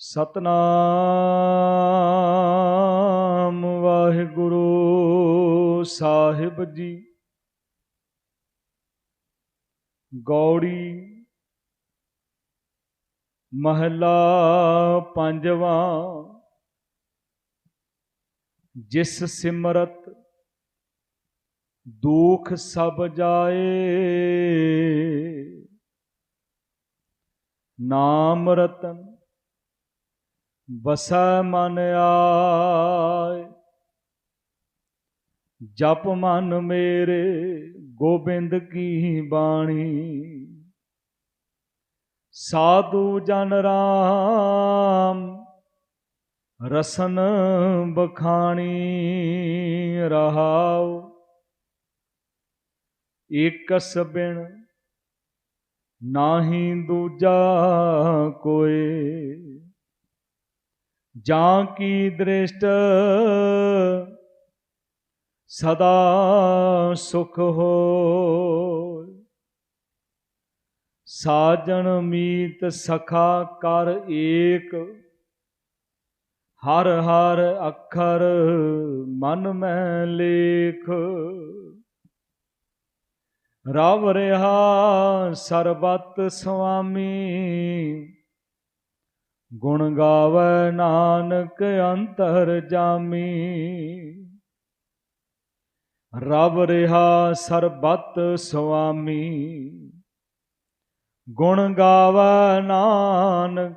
ਸਤਨਾਮ ਵਾਹਿਗੁਰੂ ਸਾਹਿਬ ਜੀ। ਗੌੜੀ ਮਹਲਾ ਪੰਜਵਾਂ। ਜਿਸ ਸਿਮਰਤ ਦੁਖ ਸਭ ਜਾਏ ਨਾਮ ਰਤਨ ਵਸੈ ਮਨ ਆਏ। ਜਪ ਮਨ ਮੇਰੇ, ਗੋਬਿੰਦ ਕੀ ਬਾਣੀ। ਸਾਧੂ ਜਨ ਰਾਮ, ਰਸਨ ਬਖਾਣੀ ਰਹਾਉ। ਏਕਸ ਬਿਨ ਨਾਹੀ ਦੂਜਾ ਕੋਏ। ਜਾਂ ਕੀ ਦ੍ਰਿਸ਼ਟ ਸਦਾ ਸੁਖ ਹੋ ਸਾਜਣ ਮੀਤ ਸਖਾ ਕਰ ਏਕ, ਹਰ ਹਰ ਅੱਖਰ ਮਨ ਮੈਂ ਲੇਖ। ਰਵ ਰਿਹਾ ਸਰਬਤ ਸੁਆਮੀ ਗੁਣ ਗਾਵੇ ਨਾਨਕ ਅੰਤਰ ਜਾਮੀ। ਰਬ ਰਿਹਾ ਸਰਬਤ ਸੁਆਮੀ। ਗੁਣ ਗਾਵੇ ਨਾਨਕ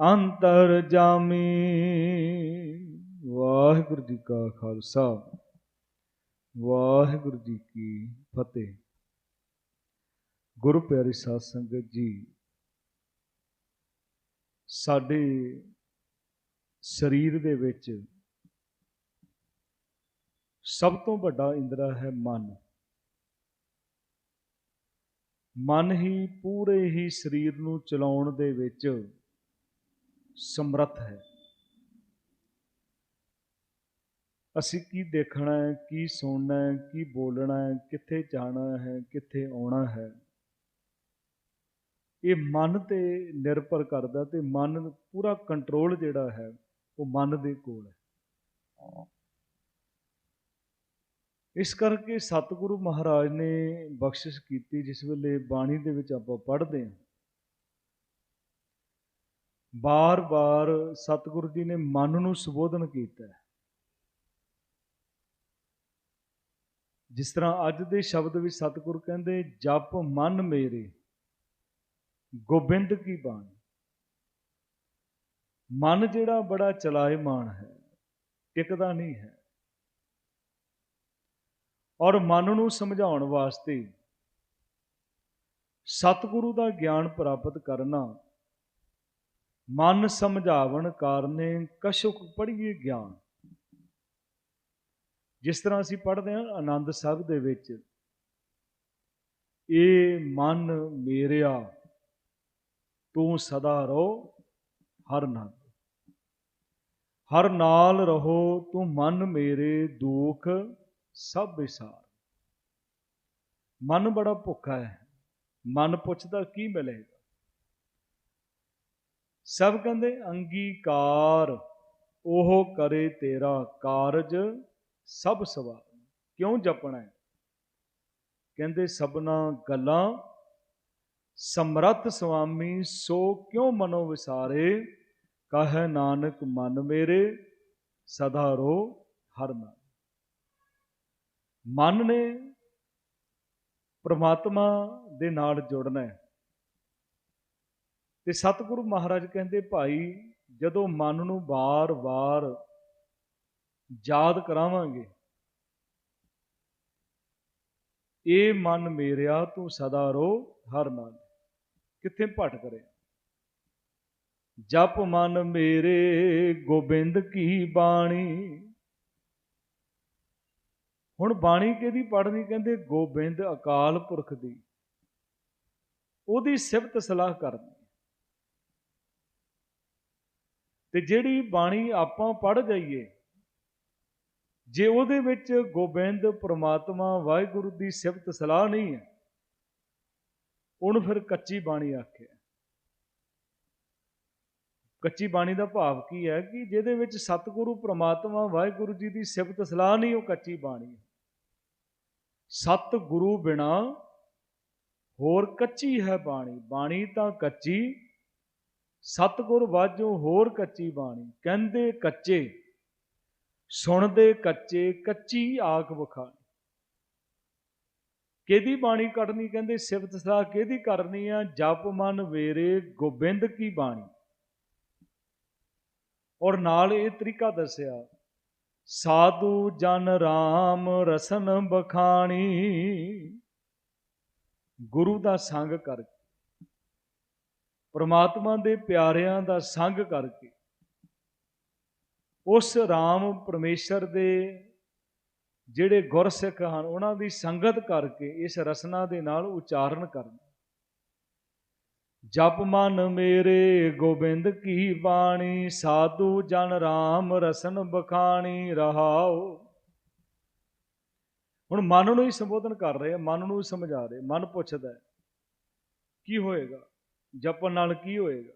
ਅੰਤਰ ਜਾਮੀ। ਵਾਹਿਗੁਰੂ ਜੀ ਕਾ ਖਾਲਸਾ। ਵਾਹਿਗੁਰੂ ਜੀ ਕੀ ਫਤਿਹ। ਗੁਰੂ ਪਿਆਰੀ ਸਾਧ ਸੰਗਤ ਜੀ ਸਾਡੇ ਸਰੀਰ ਦੇ ਵਿੱਚ ਸਭ ਤੋਂ ਵੱਡਾ ਇੰਦਰਾ ਹੈ ਮਨ। ਮਨ ਹੀ ਪੂਰੇ ਹੀ ਸਰੀਰ ਨੂੰ ਚਲਾਉਣ ਦੇ ਵਿੱਚ ਸਮਰੱਥ ਹੈ। ਅਸੀਂ ਕੀ ਦੇਖਣਾ ਹੈ, ਕੀ ਸੁਣਨਾ ਹੈ, ਕੀ ਬੋਲਣਾ ਹੈ, ਕਿੱਥੇ ਜਾਣਾ ਹੈ, ਕਿੱਥੇ ਆਉਣਾ ਹੈ। ਇਹ ਮਨ ਤੇ ਨਿਰਭਰ ਕਰਦਾ ਤੇ ਮਨ ਪੂਰਾ ਕੰਟਰੋਲ ਜਿਹੜਾ ਹੈ, ਉਹ ਮਨ ਦੇ ਕੋਲ ਹੈ। ਇਸ ਕਰਕੇ ਸਤਿਗੁਰੂ ਮਹਾਰਾਜ ਨੇ ਬਖਸ਼ਿਸ਼ ਕੀਤੀ, ਜਿਸ ਵੇਲੇ ਬਾਣੀ ਦੇ ਵਿੱਚ ਆਪਾਂ ਪੜ੍ਹਦੇ ਹਾਂ। ਬਾਰ-ਬਾਰ ਸਤਿਗੁਰੂ ਜੀ ਨੇ ਮਨ ਨੂੰ ਸੰਬੋਧਨ ਕੀਤਾ ਹੈ। ਜਿਸ ਤਰ੍ਹਾਂ ਅੱਜ ਦੇ ਸ਼ਬਦ ਵਿੱਚ ਸਤਿਗੁਰੂ ਕਹਿੰਦੇ, ਜਪ ਮਨ ਮੇਰੇ ਗੋਬਿੰਦ ਕੀ ਬਾਣੀ? ਮਨ ਜਿਹੜਾ ਬੜਾ ਚਲਾਇਮਾਨ ਹੈ, ਟਿਕਦਾ ਨਹੀਂ ਹੈ। ਔਰ ਮਨ ਨੂੰ ਸਮਝਾਉਣ ਵਾਸਤੇ ਸਤਿਗੁਰੂ ਦਾ ਗਿਆਨ ਪ੍ਰਾਪਤ ਕਰਨਾ, ਮਨ ਸਮਝਾਵਣ ਕਾਰਨੇ ਕਸ਼ੁਕ ਪੜੀਏ ਗਿਆਨ। ਜਿਸ ਤਰ੍ਹਾਂ ਅਸੀਂ ਪੜ੍ਹਦੇ ਹਾਂ ਆਨੰਦ ਸਾਹਿਬ ਦੇ ਵਿੱਚ ਇਹ ਮਨ ਮੇਰਿਆ ਤੂੰ ਸਦਾ ਰਹੋ ਹਰ ਨਾਲ ਹਰ ਨਾਲ ਰਹੋ ਤੂੰ ਮਨ ਮੇਰੇ ਦੁੱਖ ਸਭ ਵਿਸਾਰ। ਮਨ ਬੜਾ ਭੁੱਖਾ ਹੈ, ਮਨ ਪੁੱਛਦਾ ਕੀ ਮਿਲੇਗਾ? ਸਭ ਕਹਿੰਦੇ ਅੰਗੀਕਾਰ, ਉਹ ਕਰੇ ਤੇਰਾ ਕਾਰਜ ਸਭ ਸਵਾਰ। ਕਿਉਂ ਜਪਣਾ ਹੈ? ਕਹਿੰਦੇ ਸਭਨਾ ਗੱਲਾਂ ਸਮਰੱਥ ਸੁਆਮੀ ਸੋ ਕਿਉ ਮਨੋ ਵਿਸਾਰੇ? ਕਹੈ ਨਾਨਕ, ਮਨ ਮੇਰੇ, ਸਦਾ ਰੋ ਹਰ ਨਾਲ ਮਨ ਨੇ ਪ੍ਰਮਾਤਮਾ ਦੇ ਨਾਲ ਜੁੜਨਾ ਹੈ। ਤੇ ਸਤਿਗੁਰੂ ਮਹਾਰਾਜ ਕਹਿੰਦੇ, ਭਾਈ, ਜਦੋਂ ਮਨ ਨੂੰ ਵਾਰ-ਵਾਰ ਯਾਦ ਕਰਾਵਾਂਗੇ, ਇਹ ਮਨ ਮੇਰਿਆ, ਤੂੰ ਸਦਾ ਰੋ ਹਰ ਨਾਲ ਕਿੱਥੇ ਭਟਕ ਰਿਹਾ ਜਪ ਮਨ ਮੇਰੇ ਗੋਬਿੰਦ ਕੀ ਬਾਣੀ? ਹੁਣ ਬਾਣੀ ਕਿਹਦੀ ਪੜ੍ਹਨੀ ਕਹਿੰਦੇ? ਗੋਬਿੰਦ ਅਕਾਲ ਪੁਰਖ ਦੀ। ਉਹਦੀ ਸਿਫਤ ਸਲਾਹ ਕਰਨੀ। ਤੇ ਜਿਹੜੀ ਬਾਣੀ ਆਪਾਂ ਪੜ੍ਹ ਜਾਈਏ, ਜੇ ਉਹਦੇ ਵਿੱਚ ਗੋਬਿੰਦ ਪ੍ਰਮਾਤਮਾ ਵਾਹਿਗੁਰੂ ਦੀ ਸਿਫਤ ਸਲਾਹ ਨਹੀਂ ਹੈ ਉਹਨੂੰ ਫਿਰ ਕੱਚੀ ਬਾਣੀ ਆਖਿਆ ਕੱਚੀ ਬਾਣੀ ਦਾ ਭਾਵ ਕੀ ਹੈ ਕਿ ਜਿਹਦੇ ਵਿੱਚ ਸਤਿਗੁਰੂ, ਪ੍ਰਮਾਤਮਾ, ਵਾਹਿਗੁਰੂ ਜੀ ਦੀ ਸਿਫਤ ਸਲਾਹ ਨਹੀਂ, ਉਹ ਕੱਚੀ ਬਾਣੀ ਹੈ। ਸਤਿਗੁਰੂ ਬਿਨਾ ਹੋਰ ਕੱਚੀ ਹੈ ਬਾਣੀ। ਬਾਣੀ ਤਾਂ ਕੱਚੀ, ਸਤਿਗੁਰ ਵਾਜੋ ਹੋਰ ਕੱਚੀ ਬਾਣੀ। ਕਹਿੰਦੇ ਕੱਚੇ, ਸੁਣਦੇ ਕੱਚੇ, ਕੱਚੀ ਆਖ ਵਿਖਾਣੀ। ਕਿਹਦੀ ਬਾਣੀ ਕੱਢਣੀ? ਕਹਿੰਦੇ ਸਿਫਤ ਸਲਾਹ ਕਿਹਦੀ ਕਰਨੀ ਆ? ਜਪ ਮਨ ਵੇਰੇ ਗੋਬਿੰਦ ਕੀ ਬਾਣੀ? ਔਰ ਨਾਲ ਇਹ ਤਰੀਕਾ ਦੱਸਿਆ, ਸਾਧੂ ਜਨ RAM ਰਸਨ ਬਖਾਣੀ। ਗੁਰੂ ਦਾ ਸੰਗ ਕਰਕੇ, ਪ੍ਰਮਾਤਮਾ ਦੇ ਪਿਆਰਿਆਂ ਦਾ ਸੰਗ ਕਰਕੇ, ਉਸ RAM ਪਰਮੇਸ਼ਰ ਦੇ ਜਿਹੜੇ ਗੁਰਸਿੱਖ ਹਨ, ਉਹਨਾਂ ਦੀ ਸੰਗਤ ਕਰਕੇ ਇਸ ਰਸਨਾ ਦੇ ਨਾਲ ਉਚਾਰਨ ਕਰਨਾ। ਜਪ ਮਨ ਮੇਰੇ ਗੋਬਿੰਦ, ਕੀ ਬਾਣੀ? ਸਾਧੂ ਜਨ ਰਾਮ, ਰਸਨ ਬਖਾਣੀ ਰਹਾਓ ਹੁਣ ਮਨ ਨੂੰ ਹੀ ਸੰਬੋਧਨ ਕਰ ਰਹੇ ਆ, ਮਨ ਨੂੰ ਸਮਝਾ ਰਹੇ ਮਨ ਪੁੱਛਦਾ ਹੈ, ਕੀ ਹੋਏਗਾ? ਜਪਣ ਨਾਲ ਕੀ ਹੋਏਗਾ?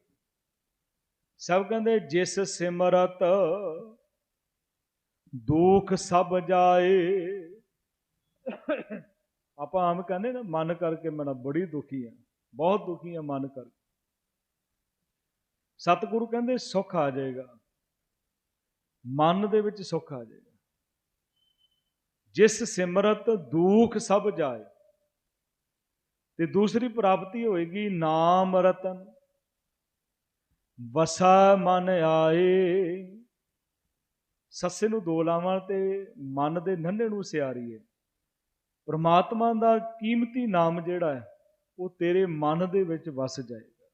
ਸਭ ਕਹਿੰਦੇ, ਜਿਸ ਸਿਮਰਤ ਦੁੱਖ ਸਭ ਜਾਏ। ਆਪਾਂ ਆਮ ਕਹਿੰਦੇ ਨਾ, ਮਨ ਕਰਕੇ ਮੈਂ ਬੜੀ ਦੁਖੀ ਆ। ਬਹੁਤ ਦੁਖੀ ਆ ਮਨ ਕਰਕੇ। ਸਤਿਗੁਰੂ ਕਹਿੰਦੇ, ਸੁੱਖ ਆ ਜਾਏਗਾ। ਮਨ ਦੇ ਵਿੱਚ ਸੁੱਖ ਆ ਜਾਏਗਾ। ਜਿਸ ਸਿਮਰਤ ਦੁੱਖ ਸਭ ਜਾਏ। ਤੇ ਦੂਸਰੀ ਪ੍ਰਾਪਤੀ ਹੋਏਗੀ, ਨਾਮ ਰਤਨ। ਵਸਾ ਮਨ ਆਏ। ਸੱਸੇ ਨੂੰ ਦੋ ਲਾਵਾਂ ਤੇ ਮਨ ਦੇ ਨੰਨੇ ਨੂੰ ਸਿਆਰੀਏ। ਪਰਮਾਤਮਾ ਦਾ ਕੀਮਤੀ ਨਾਮ ਜਿਹੜਾ ਹੈ, ਉਹ ਤੇਰੇ ਮਨ ਦੇ ਵਿੱਚ ਵਸ ਜਾਏਗਾ।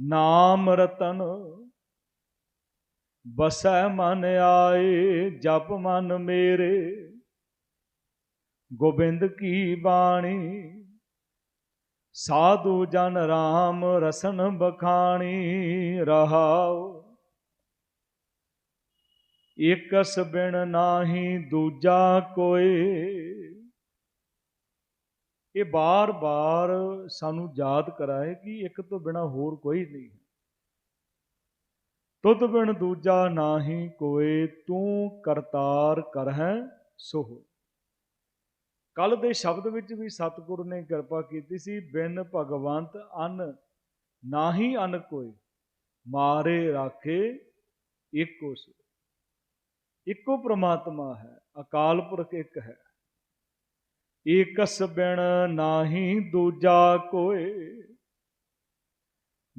ਨਾਮ ਰਤਨ ਬਸੈ ਮਨ ਆਏ, ਜਪ ਮਨ ਮੇਰੇ। ਗੋਬਿੰਦ ਕੀ ਬਾਣੀ, ਸਾਧੂ ਜਨ ਰਾਮ ਰਸਨ ਬਖਾਣੀ ਰਹਾਓ ਇਕਸ ਬਿਨ ਨਾਹੀ ਦੂਜਾ ਕੋਈ ਇਹ ਬਾਰ-ਬਾਰ ਸਾਨੂੰ ਯਾਦ ਕਰਾਏ ਕਿ ਇੱਕ ਤੋਂ ਬਿਨਾ ਹੋਰ ਕੋਈ ਨਹੀਂ ਤੁਧ ਬਿਨ ਦੂਜਾ ਨਾਹੀ ਕੋਏ, ਤੂੰ ਕਰਤਾਰ ਕਰਹਿ ਸੋ ਕੱਲ ਦੇ ਸ਼ਬਦ ਵਿੱਚ ਵੀ ਸਤਿਗੁਰੂ ਨੇ ਕਿਰਪਾ ਕੀਤੀ ਸੀ, ਬਿਨ ਭਗਵੰਤ ਅਨ ਨਾਹੀ ਅਨ ਕੋਈ ਮਾਰੇ ਰਾਖੇ ਇੱਕੋ ਸੋ ਇੱਕੋ ਪ੍ਰਮਾਤਮਾ ਹੈ, ਅਕਾਲ ਪੁਰਖ ਇੱਕ ਹੈ। ਏਕਸ ਬਿਨ ਨਾਹੀ ਦੂਜਾ ਕੋਏ,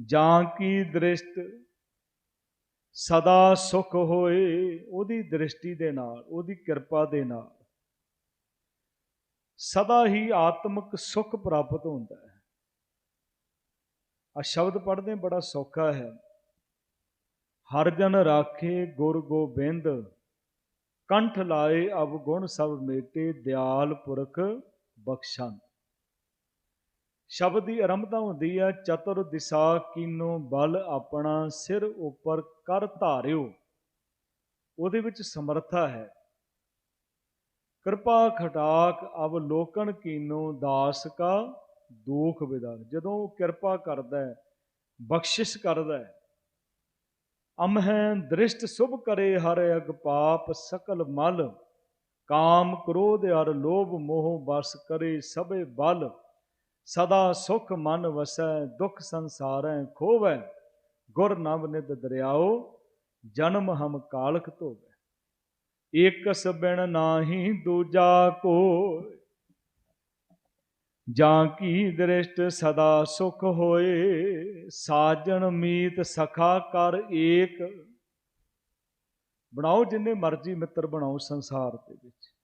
ਜਾਂ ਕੀ ਦ੍ਰਿਸ਼ਟ ਸਦਾ ਸੁਖ ਹੋਏ? ਉਹਦੀ ਦ੍ਰਿਸ਼ਟੀ ਦੇ ਨਾਲ, ਉਹਦੀ ਕਿਰਪਾ ਦੇ ਨਾਲ ਸਦਾ ਹੀ ਆਤਮਿਕ ਸੁਖ ਪ੍ਰਾਪਤ ਹੁੰਦਾ ਹੈ। ਆ ਸ਼ਬਦ ਪੜ੍ਹਦੇ ਬੜਾ ਸੌਖਾ ਹੈ। ਹਰ ਜਨ ਰਾਖੇ ਗੁਰ ਗੋਬਿੰਦ ਕੰਠ ਲਾਏ ਅਬ ਗੁਣ ਸਭ ਮੇਟੇ, ਦਿਆਲ ਪੁਰਖ ਬਖਸ਼ੰ ਸ਼ਬਦ ਦੀ ਆਰੰਭਤਾ ਹੁੰਦੀ ਹੈ, ਚਤੁਰ ਦਿਸ਼ਾ ਕੀਨੋ ਬਲ ਆਪਣਾ ਸਿਰ ਉੱਪਰ ਕਰ ਧਾਰਿਓ। ਉਹਦੇ ਵਿੱਚ ਸਮਰੱਥਾ ਹੈ। ਕਿਰਪਾ ਖਟਾਕ ਅਬ ਲੋਕਨ ਕੀਨੋ ਦਾਸ ਕਾ ਦੁਖ ਵਿਦਾ ਜਦੋਂ ਕਿਰਪਾ ਕਰਦਾ ਹੈ, ਬਖਸ਼ਿਸ਼ ਕਰਦਾ ਹੈ ਅਮਹਿ ਦ੍ਰਿਸ਼ਟ ਸੁਭ ਕਰੇ ਹਰ ਅਗ ਪਾਪ ਸਕਲ ਮਲ, ਕਾਮ ਕ੍ਰੋਧ ਅਰ ਲੋਭ ਮੋਹ ਬਸ ਕਰੇ ਸਭੇ ਬਲ। ਸਦਾ ਸੁਖ ਮਨ ਵਸੈ, ਦੁਖ ਸੰਸਾਰੈ ਖੋਵੈ। ਗੁਰ ਨਵ ਨਿਤ ਦਰਿਆਓ, ਜਨਮ ਹਮ ਕਾਲਕ ਧੋਵੈ। ਏਕਸ ਬਿਨ ਨਾਹੀ ਦੂਜਾ ਕੋਈ ਜਾਂ ਕੀ ਦ੍ਰਿਸ਼ਟ ਸਦਾ ਸੁਖ ਹੋਏ, ਸਾਜਣ ਮੀਤ ਸਖਾ ਕਰ ਏਕ। ਬਣਾਓ ਜਿੰਨੇ ਮਰਜ਼ੀ ਮਿੱਤਰ ਬਣਾਓ ਸੰਸਾਰ ਦੇ ਵਿੱਚ।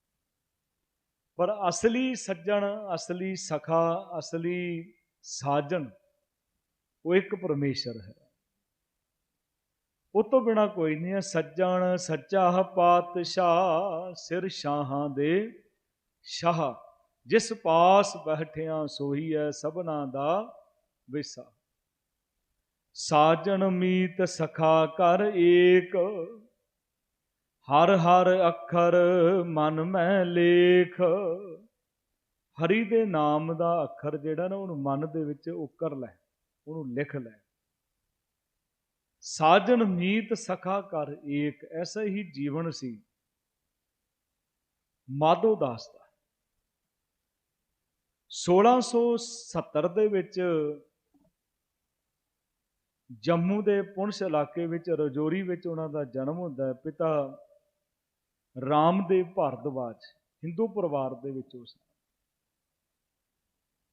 ਪਰ ਅਸਲੀ ਸੱਜਣ, ਅਸਲੀ ਸਖਾ, ਅਸਲੀ ਸਾਜਣ, ਉਹ ਇੱਕ ਪਰਮੇਸ਼ਰ ਹੈ। ਉਹ ਤੋਂ ਬਿਨਾ ਕੋਈ ਨਹੀਂ ਹੈ। ਸੱਜਣ ਸੱਚਾ ਪਾਤਸ਼ਾਹ, ਸਿਰ ਸ਼ਾਹਾਂ ਦੇ ਸ਼ਾਹ। ਜਿਸ ਪਾਸ ਬੈਠਿਆ ਸੋਹੀ ਹੈ ਸਭਨਾ ਦਾ ਵਿਸਾ। ਸਾਜਣ ਮੀਤ ਸਖਾ ਕਰ ਏਕ, ਹਰ ਹਰ ਅੱਖਰ ਮਨ ਮੈਂ ਲੇਖ। ਹਰੀ ਦੇ ਨਾਮ ਦਾ ਅੱਖਰ ਜਿਹੜਾ ਨਾ, ਉਹਨੂੰ ਮਨ ਦੇ ਵਿੱਚ ਉਕਰ ਲੈ, ਉਹਨੂੰ ਲਿਖ ਲੈ। ਸਾਜਨ ਮੀਤ ਸਖਾ ਕਰ ਏਕ, ਐਸਾ ਹੀ ਜੀਵਨ ਸੀ। ਮਾਧੋ ਦਾਸ ਦਾ। 1670 ਦੇ ਵਿੱਚ ਜੰਮੂ ਦੇ ਪੁੰਛ ਇਲਾਕੇ ਵਿੱਚ, ਰਜੌਰੀ ਵਿੱਚ ਉਹਨਾਂ ਦਾ ਜਨਮ ਹੁੰਦਾ ਹੈ। ਪਿਤਾ ਰਾਮਦੇਵ ਭਾਰਦਵਾਜ, ਹਿੰਦੂ ਪਰਿਵਾਰ ਦੇ ਵਿੱਚ ਉਸ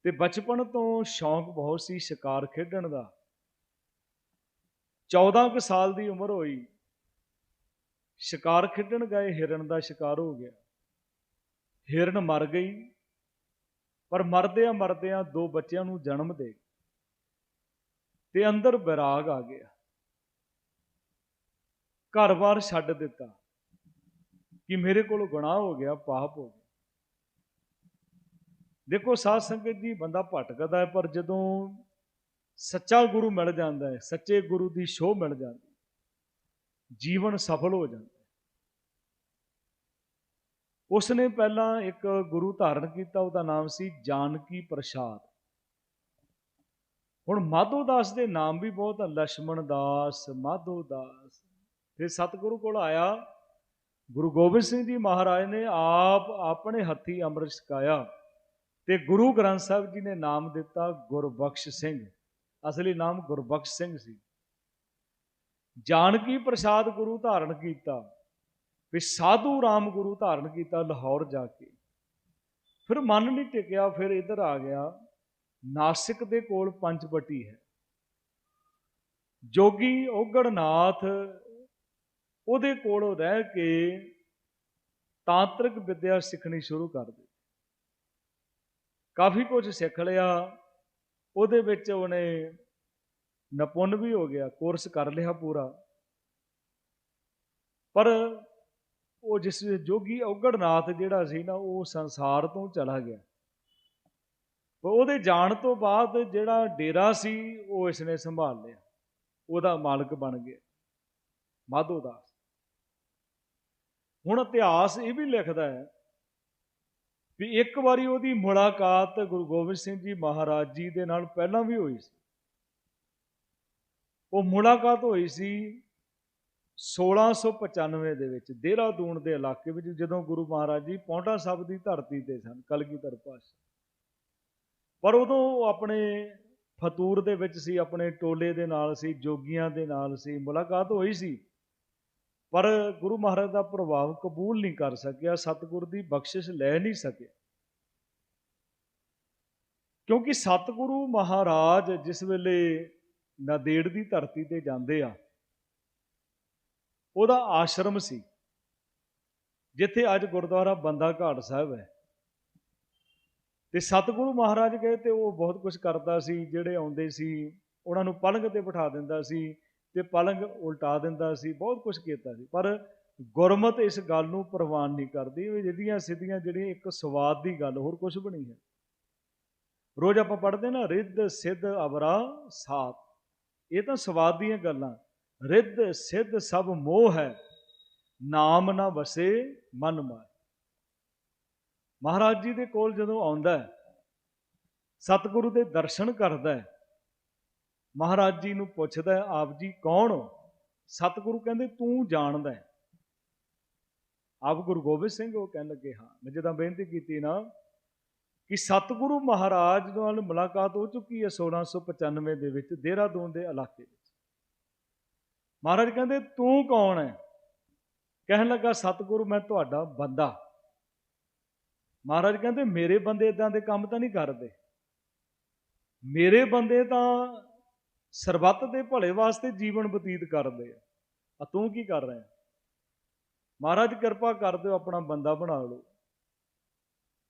ਤੇ ਬਚਪਨ ਤੋਂ ਸ਼ੌਂਕ ਬਹੁਤ ਸੀ ਸ਼ਿਕਾਰ ਖੇਡਣ ਦਾ। 14 ਕੁ ਸਾਲ ਦੀ ਉਮਰ ਹੋਈ। ਸ਼ਿਕਾਰ ਖੇਡਣ ਗਏ, ਹਿਰਨ ਦਾ ਸ਼ਿਕਾਰ ਹੋ ਗਿਆ। ਹਿਰਨ ਮਰ ਗਈ। ਪਰ ਮਰਦਿਆਂ ਮਰਦਿਆਂ ਦੋ ਬੱਚਿਆਂ ਨੂੰ ਜਨਮ ਦੇ ਤੇ ਅੰਦਰ ਵਿਰਾਗ ਆ ਗਿਆ। ਘਰ-ਬਾਰ ਛੱਡ ਦਿੱਤਾ ਕਿ ਮੇਰੇ ਕੋਲ ਗੁਨਾਹ ਹੋ ਗਿਆ, ਪਾਪ ਹੋ ਗਿਆ। ਦੇਖੋ, ਸਾਧ ਸੰਗਤ ਜੀ, ਬੰਦਾ ਭਟਕਦਾ ਹੈ, ਪਰ ਜਦੋਂ ਸੱਚਾ ਗੁਰੂ ਮਿਲ ਜਾਂਦਾ ਹੈ, ਸੱਚੇ ਗੁਰੂ ਦੀ ਸ਼ੋਅ ਮਿਲ ਜਾਂਦੀ ਜੀਵਨ ਸਫਲ ਹੋ ਜਾਂਦਾ ਉਸ ਨੇ ਪਹਿਲਾਂ ਇੱਕ ਗੁਰੂ ਧਾਰਨ ਕੀਤਾ, ਉਹਦਾ ਨਾਮ ਸੀ ਜਾਨਕੀ ਪ੍ਰਸ਼ਾਦ। ਹੁਣ ਮਾਧੋ ਦਾਸ ਦੇ ਨਾਮ ਵੀ ਬਹੁਤ ਆ ਲక్ష్మణ ਦਾਸ, ਮਾਧੋ ਦਾਸ। ਫਿਰ ਸਤਿਗੁਰੂ ਕੋਲ ਆਇਆ, ਗੁਰੂ ਗੋਬਿੰਦ ਸਿੰਘ ਜੀ ਮਹਾਰਾਜ ਨੇ ਆਪ ਆਪਣੇ ਹੱਥੀ ਅੰਮ੍ਰਿਤ ਛਕਾਇਆ ਤੇ ਗੁਰੂ ਗ੍ਰੰਥ ਸਾਹਿਬ ਜੀ ਨੇ ਨਾਮ ਦਿੱਤਾ ਗੁਰਬਖਸ਼ ਸਿੰਘ। ਅਸਲੀ ਨਾਮ ਗੁਰਬਖਸ਼ ਸਿੰਘ ਸੀ। ਜਾਨਕੀ ਪ੍ਰਸਾਦ ਗੁਰੂ ਧਾਰਨ ਕੀਤਾ। ਵੀ ਸਾਧੂ ਰਾਮ ਗੁਰੂ ਧਾਰਨ ਕੀਤਾ ਲਾਹੌਰ ਜਾ ਕੇ। ਫਿਰ ਮਨ ਨਹੀਂ ਟਿਕਿਆ, ਫਿਰ ਇੱਧਰ ਆ ਗਿਆ। ਨਾਸਿਕ ਦੇ ਕੋਲ ਪੰਚਵਟੀ ਹੈ। ਜੋਗੀ ਓਗੜਨਾਥ ਉਹਦੇ ਕੋਲ ਰਹਿ ਕੇ ਤਾਂਤਰਿਕ ਵਿਦਿਆ ਸਿੱਖਣੀ ਸ਼ੁਰੂ ਕਰ ਦਿੱਤੀ। ਕਾਫੀ ਕੁਝ ਸਿੱਖ ਲਿਆ। ਉਹਦੇ ਵਿੱਚ ਉਹਨੇ ਨਪੁੰਨ ਵੀ ਹੋ ਗਿਆ, ਕੋਰਸ ਕਰ ਲਿਆ ਪੂਰਾ। ਪਰ ਉਹ ਜਿਸ ਜੋਗੀ ਔਗੜਨਾਥ ਜਿਹੜਾ ਸੀ ਨਾ, ਉਹ ਸੰਸਾਰ ਤੋਂ ਚਲਾ ਗਿਆ। ਉਹਦੇ ਜਾਣ ਤੋਂ ਬਾਅਦ ਜਿਹੜਾ ਡੇਰਾ ਸੀ, ਉਹ ਇਸਨੇ ਸੰਭਾਲ ਲਿਆ। ਉਹਦਾ ਮਾਲਕ ਬਣ ਗਿਆ, ਮਾਧੋ ਦਾਸ। ਹੁਣ ਇਤਿਹਾਸ ਇਹ ਵੀ ਲਿਖਦਾ ਹੈ ਵੀ ਇੱਕ ਵਾਰੀ ਉਹਦੀ ਮੁਲਾਕਾਤ ਗੁਰੂ ਗੋਬਿੰਦ ਸਿੰਘ ਜੀ ਮਹਾਰਾਜ ਜੀ ਦੇ ਨਾਲ ਪਹਿਲਾਂ ਵੀ ਹੋਈ ਸੀ। ਉਹ ਮੁਲਾਕਾਤ ਹੋਈ ਸੀ 1695 ਦੇ ਵਿੱਚ ਦੇਹਰਾਦੂਨ ਦੇ ਇਲਾਕੇ ਵਿੱਚ ਜਦੋਂ ਗੁਰੂ ਮਹਾਰਾਜ ਜੀ ਪੌਂਟਾ ਸਾਹਿਬ ਦੀ ਧਰਤੀ ਤੇ ਸਨ, ਕਲਗੀਧਰ ਪਾਸ਼ਾ ਪਰ ਉਦੋਂ ਆਪਣੇ ਫਤੂਰ ਦੇ ਵਿੱਚ ਸੀ, ਆਪਣੇ ਟੋਲੇ ਦੇ ਨਾਲ ਸੀ, ਜੋਗੀਆਂ ਦੇ ਨਾਲ ਸੀ, ਮੁਲਾਕਾਤ ਹੋਈ ਸੀ। ਪਰ ਗੁਰੂ ਮਹਾਰਾਜ ਦਾ ਪ੍ਰਭਾਵ ਕਬੂਲ ਨਹੀਂ ਕਰ ਸਕਿਆ, ਸਤਿਗੁਰ ਦੀ ਬਖਸ਼ਿਸ਼ ਲੈ ਨਹੀਂ ਸਕਿਆ। ਕਿਉਂਕਿ ਸਤਿਗੁਰੂ ਮਹਾਰਾਜ ਜਿਸ ਵੇਲੇ ਨਾਦੇੜ ਦੀ ਧਰਤੀ ਤੇ ਜਾਂਦੇ ਆ ਉਹਦਾ ਆਸ਼ਰਮ ਸੀ। ਜਿੱਥੇ ਅੱਜ ਗੁਰਦੁਆਰਾ ਬੰਦਾ ਘਾਟ ਸਾਹਿਬ ਹੈ। ਤੇ ਸਤਿਗੁਰੂ ਮਹਾਰਾਜ ਗਏ ਤੇ ਉਹ ਬਹੁਤ ਕੁਝ ਕਰਦਾ ਸੀ, ਜਿਹੜੇ ਆਉਂਦੇ ਸੀ, ਉਹਨਾਂ ਨੂੰ ਪਲੰਗ ਤੇ ਬਿਠਾ ਦਿੰਦਾ ਸੀ ਤੇ ਪਲੰਗ ਉਲਟਾ ਦਿੰਦਾ ਸੀ, ਬਹੁਤ ਕੁਝ ਕੀਤਾ ਸੀ। ਪਰ ਗੁਰਮਤ ਇਸ ਗੱਲ ਨੂੰ ਪ੍ਰਵਾਨ ਨਹੀਂ ਕਰਦੀ, ਵੀ ਜਿਹੜੀਆਂ ਸਿੱਧੀਆਂ ਜਿਹੜੀਆਂ ਇੱਕ ਸਵਾਦ ਦੀ ਗੱਲ, ਹੋਰ ਕੁਝ ਬਣੀ ਹੈ। ਰੋਜ਼ ਆਪਾਂ ਪੜ੍ਹਦੇ ਨਾ, ਰਿੱਧ, ਸਿੱਧ, ਅਵਰਾ ਸਾਤ ਇਹ ਤਾਂ ਸਵਾਦ ਦੀਆਂ ਗੱਲਾਂ। ਰਿੱਧ ਸਿੱਧ ਸਭ ਮੋਹ ਹੈ, ਨਾਮ ਨਾ ਵਸੇ ਮਨ ਮਾਰ। ਮਹਾਰਾਜ ਜੀ ਦੇ ਕੋਲ ਜਦੋਂ ਆਉਂਦਾ ਹੈ, ਸਤਿਗੁਰੂ ਦੇ ਦਰਸ਼ਨ ਕਰਦਾ ਹੈ, ਮਹਾਰਾਜ ਜੀ ਨੂੰ ਪੁੱਛਦਾ ਆਪ ਜੀ ਕੌਣ ਹੋ? ਸਤਿਗੁਰੂ ਕਹਿੰਦੇ, ਤੂੰ ਜਾਣਦਾ ਆਪ ਗੁਰੂ ਗੋਬਿੰਦ ਸਿੰਘ ਉਹ ਕਹਿਣ ਲੱਗੇ, ਹਾਂ, ਮੈਂ ਜਦੋਂ ਬੇਨਤੀ ਕੀਤੀ ਨਾ ਕਿ ਸਤਿਗੁਰੂ ਮਹਾਰਾਜ ਨਾਲ ਮੁਲਾਕਾਤ ਹੋ ਚੁੱਕੀ ਹੈ 1695 ਦੇ ਵਿੱਚ ਦੇਹਰਾਦੂਨ ਦੇ ਇਲਾਕੇ ਵਿੱਚ। ਮਹਾਰਾਜ ਕਹਿੰਦੇ, ਤੂੰ ਕੌਣ ਹੈ? ਕਹਿਣ ਲੱਗਾ, ਸਤਿਗੁਰੂ, ਮੈਂ ਤੁਹਾਡਾ ਬੰਦਾ। ਮਹਾਰਾਜ ਕਹਿੰਦੇ, ਮੇਰੇ ਬੰਦੇ ਇਦਾਂ ਦੇ ਕੰਮ ਤਾਂ ਨਹੀਂ ਕਰਦੇ। ਮੇਰੇ ਬੰਦੇ ਤਾਂ ਸਰਬੱਤ ਦੇ ਭਲੇ ਵਾਸਤੇ ਜੀਵਨ ਬਤੀਤ ਕਰਦੇ ਆ। ਆ ਤੂੰ ਕੀ ਕਰ ਰਿਹਾ ਮਹਾਰਾਜ, ਕਿਰਪਾ ਕਰ ਦਿਓ, ਆਪਣਾ ਬੰਦਾ ਬਣਾ ਲਓ।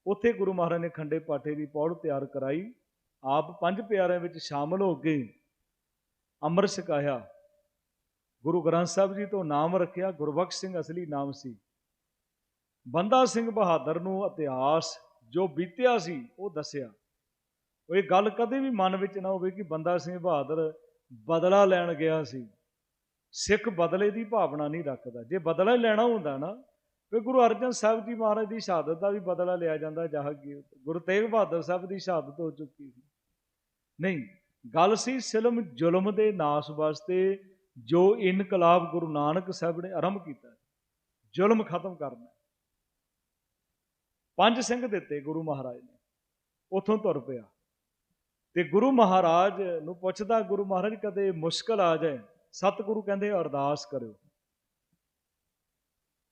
ਉੱਥੇ ਗੁਰੂ ਮਹਾਰਾਜ ਨੇ ਖੰਡੇ ਪਾਠੇ ਦੀ ਪੌੜ ਤਿਆਰ ਕਰਾਈ। ਆਪ ਪੰਜ ਪਿਆਰਿਆਂ ਵਿੱਚ ਸ਼ਾਮਲ ਹੋ ਕੇ ਅੰਮ੍ਰਿਤ ਛਕਾਇਆ। ਗੁਰੂ ਗ੍ਰੰਥ ਸਾਹਿਬ ਜੀ ਤੋਂ ਨਾਮ ਰੱਖਿਆ, ਗੁਰਬਖਸ਼ ਸਿੰਘ ਅਸਲੀ ਨਾਮ ਸੀ। ਬੰਦਾ ਸਿੰਘ ਬਹਾਦਰ ਨੂੰ ਇਤਿਹਾਸ ਜੋ ਬੀਤਿਆ ਸੀ, ਉਹ ਦੱਸਿਆ। ਉਹ ਇਹ ਗੱਲ ਕਦੇ ਵੀ ਮਨ ਵਿੱਚ ਨਾ ਹੋਵੇ ਕਿ ਬੰਦਾ ਸਿੰਘ ਬਹਾਦਰ ਬਦਲਾ ਲੈਣ ਗਿਆ ਸੀ। ਸਿੱਖ ਬਦਲੇ ਦੀ ਭਾਵਨਾ ਨਹੀਂ ਰੱਖਦਾ। ਜੇ ਬਦਲਾ ਲੈਣਾ ਹੁੰਦਾ ਨਾ, ਫਿਰ ਗੁਰੂ ਅਰਜਨ ਸਾਹਿਬ ਜੀ ਮਹਾਰਾਜ ਦੀ ਸ਼ਹਾਦਤ ਦਾ ਵੀ ਬਦਲਾ ਲਿਆ ਜਾਂਦਾ ਜਹਾਂਗੀਰ ਗੁਰੂ ਤੇਗ ਬਹਾਦਰ ਸਾਹਿਬ ਦੀ ਸ਼ਹਾਦਤ ਹੋ ਚੁੱਕੀ ਸੀ। ਨਹੀਂ, ਗੱਲ ਸੀ ਸਿਲਮ ਜ਼ੁਲਮ ਦੇ ਨਾਸ ਵਾਸਤੇ ਜੋ ਇਨਕਲਾਬ ਗੁਰੂ ਨਾਨਕ ਸਾਹਿਬ ਨੇ ਆਰੰਭ ਕੀਤਾ ਜ਼ੁਲਮ ਖਤਮ ਕਰਨਾ ਪੰਜ ਸਿੰਘ ਦਿੱਤੇ ਗੁਰੂ ਮਹਾਰਾਜ ਨੇ, ਉਥੋਂ ਤੁਰ ਪਿਆ। ਤੇ ਗੁਰੂ ਮਹਾਰਾਜ ਨੂੰ ਪੁੱਛਦਾ, ਗੁਰੂ ਮਹਾਰਾਜ, ਕਦੇ ਮੁਸ਼ਕਲ ਆ ਜਾਏ? ਸਤਿਗੁਰੂ ਕਹਿੰਦੇ, ਅਰਦਾਸ ਕਰਿਓ।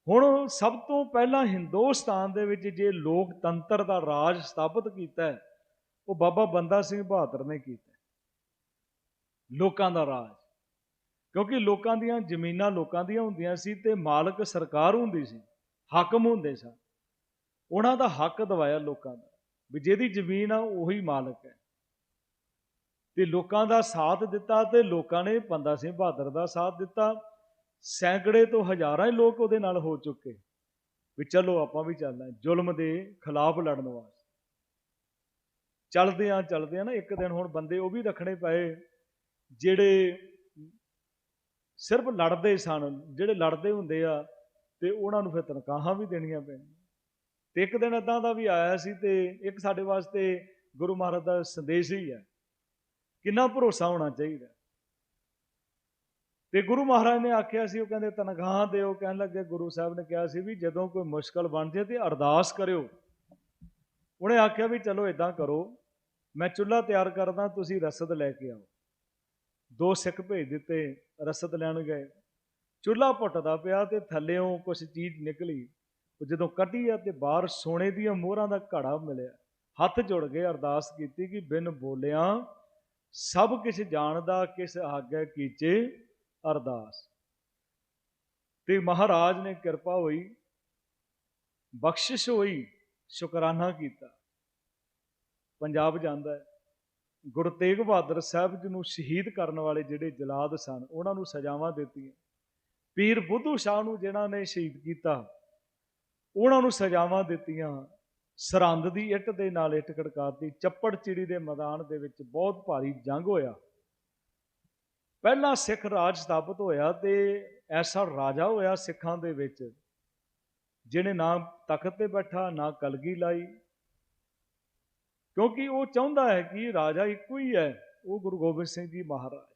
ਹੁਣ ਸਭ ਤੋਂ ਪਹਿਲਾਂ ਹਿੰਦੁਸਤਾਨ ਦੇ ਵਿੱਚ ਜੇ ਲੋਕਤੰਤਰ ਦਾ ਰਾਜ ਸਥਾਪਿਤ ਕੀਤਾ ਹੈ, ਉਹ ਬਾਬਾ ਬੰਦਾ ਸਿੰਘ ਬਹਾਦਰ ਨੇ ਕੀਤਾ ਲੋਕਾਂ ਦਾ ਰਾਜ। ਕਿਉਂਕਿ ਲੋਕਾਂ ਦੀਆਂ ਜ਼ਮੀਨਾਂ ਲੋਕਾਂ ਦੀਆਂ ਹੁੰਦੀਆਂ ਸੀ ਤੇ ਮਾਲਕ ਸਰਕਾਰ ਹੁੰਦੀ ਸੀ, ਹਾਕਮ ਹੁੰਦੇ ਸਨ। ਉਹਨਾਂ ਦਾ ਹੱਕ ਦਵਾਇਆ ਲੋਕਾਂ ਦਾ ਵੀ ਜਿਹਦੀ ਜ਼ਮੀਨ ਆ ਉਹੀ ਮਾਲਕ ਹੈ। ਤੇ ਲੋਕਾਂ ਦਾ ਸਾਥ ਦਿੱਤਾ ਤੇ ਲੋਕਾਂ ਨੇ ਪੰਦਾ ਸਿੰਘ ਬਹਾਦਰ ਦਾ ਸਾਥ ਦਿੱਤਾ। ਸੈਂਕੜੇ ਤੋਂ ਹਜ਼ਾਰਾਂ ਹੀ ਲੋਕ ਉਹਦੇ ਨਾਲ ਹੋ ਚੁੱਕੇ। ਵੀ ਚਲੋ ਆਪਾਂ ਵੀ ਚੱਲਣਾ ਜ਼ੁਲਮ ਦੇ ਖਿਲਾਫ ਲੜਨ ਵਾਸਤੇ। ਚੱਲਦੇ ਆ ਚੱਲਦੇ ਆ ਨਾ, ਇੱਕ ਦਿਨ ਹੁਣ ਬੰਦੇ ਉਹ ਵੀ ਰੱਖਣੇ ਪਏ ਜਿਹੜੇ ਸਿਰਫ ਲੜਦੇ ਸਨ, ਜਿਹੜੇ ਲੜਦੇ ਹੁੰਦੇ ਆ, ਤੇ ਉਹਨਾਂ ਨੂੰ ਫਿਰ ਤਨਖਾਹਾਂ ਵੀ ਦੇਣੀਆਂ ਪੈਣੀਆਂ। ਤੇ ਇੱਕ ਦਿਨ ਇਦਾਂ ਦਾ ਵੀ ਆਇਆ ਸੀ ਤੇ ਇੱਕ ਸਾਡੇ ਵਾਸਤੇ ਗੁਰੂ ਮਹਾਰਾਜ ਦਾ ਸੰਦੇਸ਼ ਹੀ ਹੈ, ਕਿੰਨਾ ਭਰੋਸਾ ਹੋਣਾ ਚਾਹੀਦਾ। ਤੇ ਗੁਰੂ ਮਹਾਰਾਜ ਨੇ ਆਖਿਆ ਸੀ, ਉਹ ਕਹਿੰਦੇ ਤਨਖਾਹ ਦਿਓ, ਕਹਿਣ ਲੱਗੇ ਗੁਰੂ ਸਾਹਿਬ ਨੇ ਕਿਹਾ ਸੀ ਵੀ ਜਦੋਂ ਕੋਈ ਮੁਸ਼ਕਲ ਬਣ ਜੇ ਤੇ ਅਰਦਾਸ ਕਰਿਓ। ਉਹਨੇ ਆਖਿਆ ਵੀ ਚਲੋ ਇਦਾਂ ਕਰੋ, ਮੈਂ ਚੁੱਲ੍ਹਾ ਤਿਆਰ ਕਰਦਾ, ਤੁਸੀਂ ਰਸਦ ਲੈ ਕੇ ਆਓ। ਦੋ ਸਿੱਖ ਭੇਜ ਦਿੱਤੇ, ਰਸਦ ਲੈਣ ਗਏ। ਚੁੱਲ੍ਹਾ ਪੁੱਟਦਾ ਪਿਆ ਤੇ ਥੱਲੇੋਂ ਕੁਝ ਚੀਜ਼ ਨਿਕਲੀ। ਉਹ ਜਦੋਂ ਕੱਢੀ ਆ ਤੇ ਬਾਹਰ ਸੋਨੇ ਦੀਆਂ ਮੋਹਰਾਂ ਦਾ ਘੜਾ ਮਿਲਿਆ। ਹੱਥ ਜੁੜ ਗਏ ਅਰਦਾਸ ਕੀਤੀ ਕਿ ਬਿਨ ਬੋਲਿਆਂ ਸਭ ਕੁਝ ਜਾਣਦਾ, ਕਿਸ ਆਗੈ ਕੀਚੇ ਅਰਦਾਸ। ਤੇ ਮਹਾਰਾਜ ਨੇ ਕਿਰਪਾ ਹੋਈ, ਬਖਸ਼ਿਸ਼ ਹੋਈ, ਸ਼ੁਕਰਾਨਾ ਕੀਤਾ। ਪੰਜਾਬ ਜਾਂਦਾ ਹੈ। ਗੁਰੂ ਤੇਗ ਬਹਾਦਰ ਸਾਹਿਬ ਜੀ ਨੂੰ ਸ਼ਹੀਦ ਕਰਨ ਵਾਲੇ ਜਿਹੜੇ ਜਲਾਦ ਸਨ, ਉਹਨਾਂ ਨੂੰ ਸਜ਼ਾਵਾਂ ਦਿੱਤੀਆਂ। ਪੀਰ ਬੁੱਧੂ ਸ਼ਾਹ ਨੂੰ ਜਿਨ੍ਹਾਂ ਨੇ ਸ਼ਹੀਦ ਕੀਤਾ, ਉਹਨਾਂ ਨੂੰ ਸਜ਼ਾਵਾਂ ਦਿੱਤੀਆਂ। ਸਰੰਦ ਦੀ ਇੱਟ ਦੇ ਨਾਲ ਇੱਟ ਖੜਕਾਤੀ। ਚੱਪੜ ਚਿੜੀ ਦੇ ਮੈਦਾਨ ਦੇ ਵਿੱਚ ਬਹੁਤ ਭਾਰੀ ਜੰਗ ਹੋਇਆ। ਪਹਿਲਾ ਸਿੱਖ ਰਾਜ ਸਥਾਪਿਤ ਹੋਇਆ ਤੇ ਐਸਾ ਰਾਜਾ ਹੋਇਆ ਸਿੱਖਾਂ ਦੇ ਵਿੱਚ, ਜਿਹਨੇ ਨਾ ਤਖਤ ਤੇ ਬੈਠਾ, ਨਾ ਕਲਗੀ ਲਾਈ। ਕਿਉਂਕਿ ਉਹ ਚਾਹੁੰਦਾ ਹੈ ਕਿ ਰਾਜਾ ਇੱਕੋ ਹੀ ਹੈ, ਉਹ ਗੁਰੂ ਗੋਬਿੰਦ ਸਿੰਘ ਜੀ ਮਹਾਰਾਜ।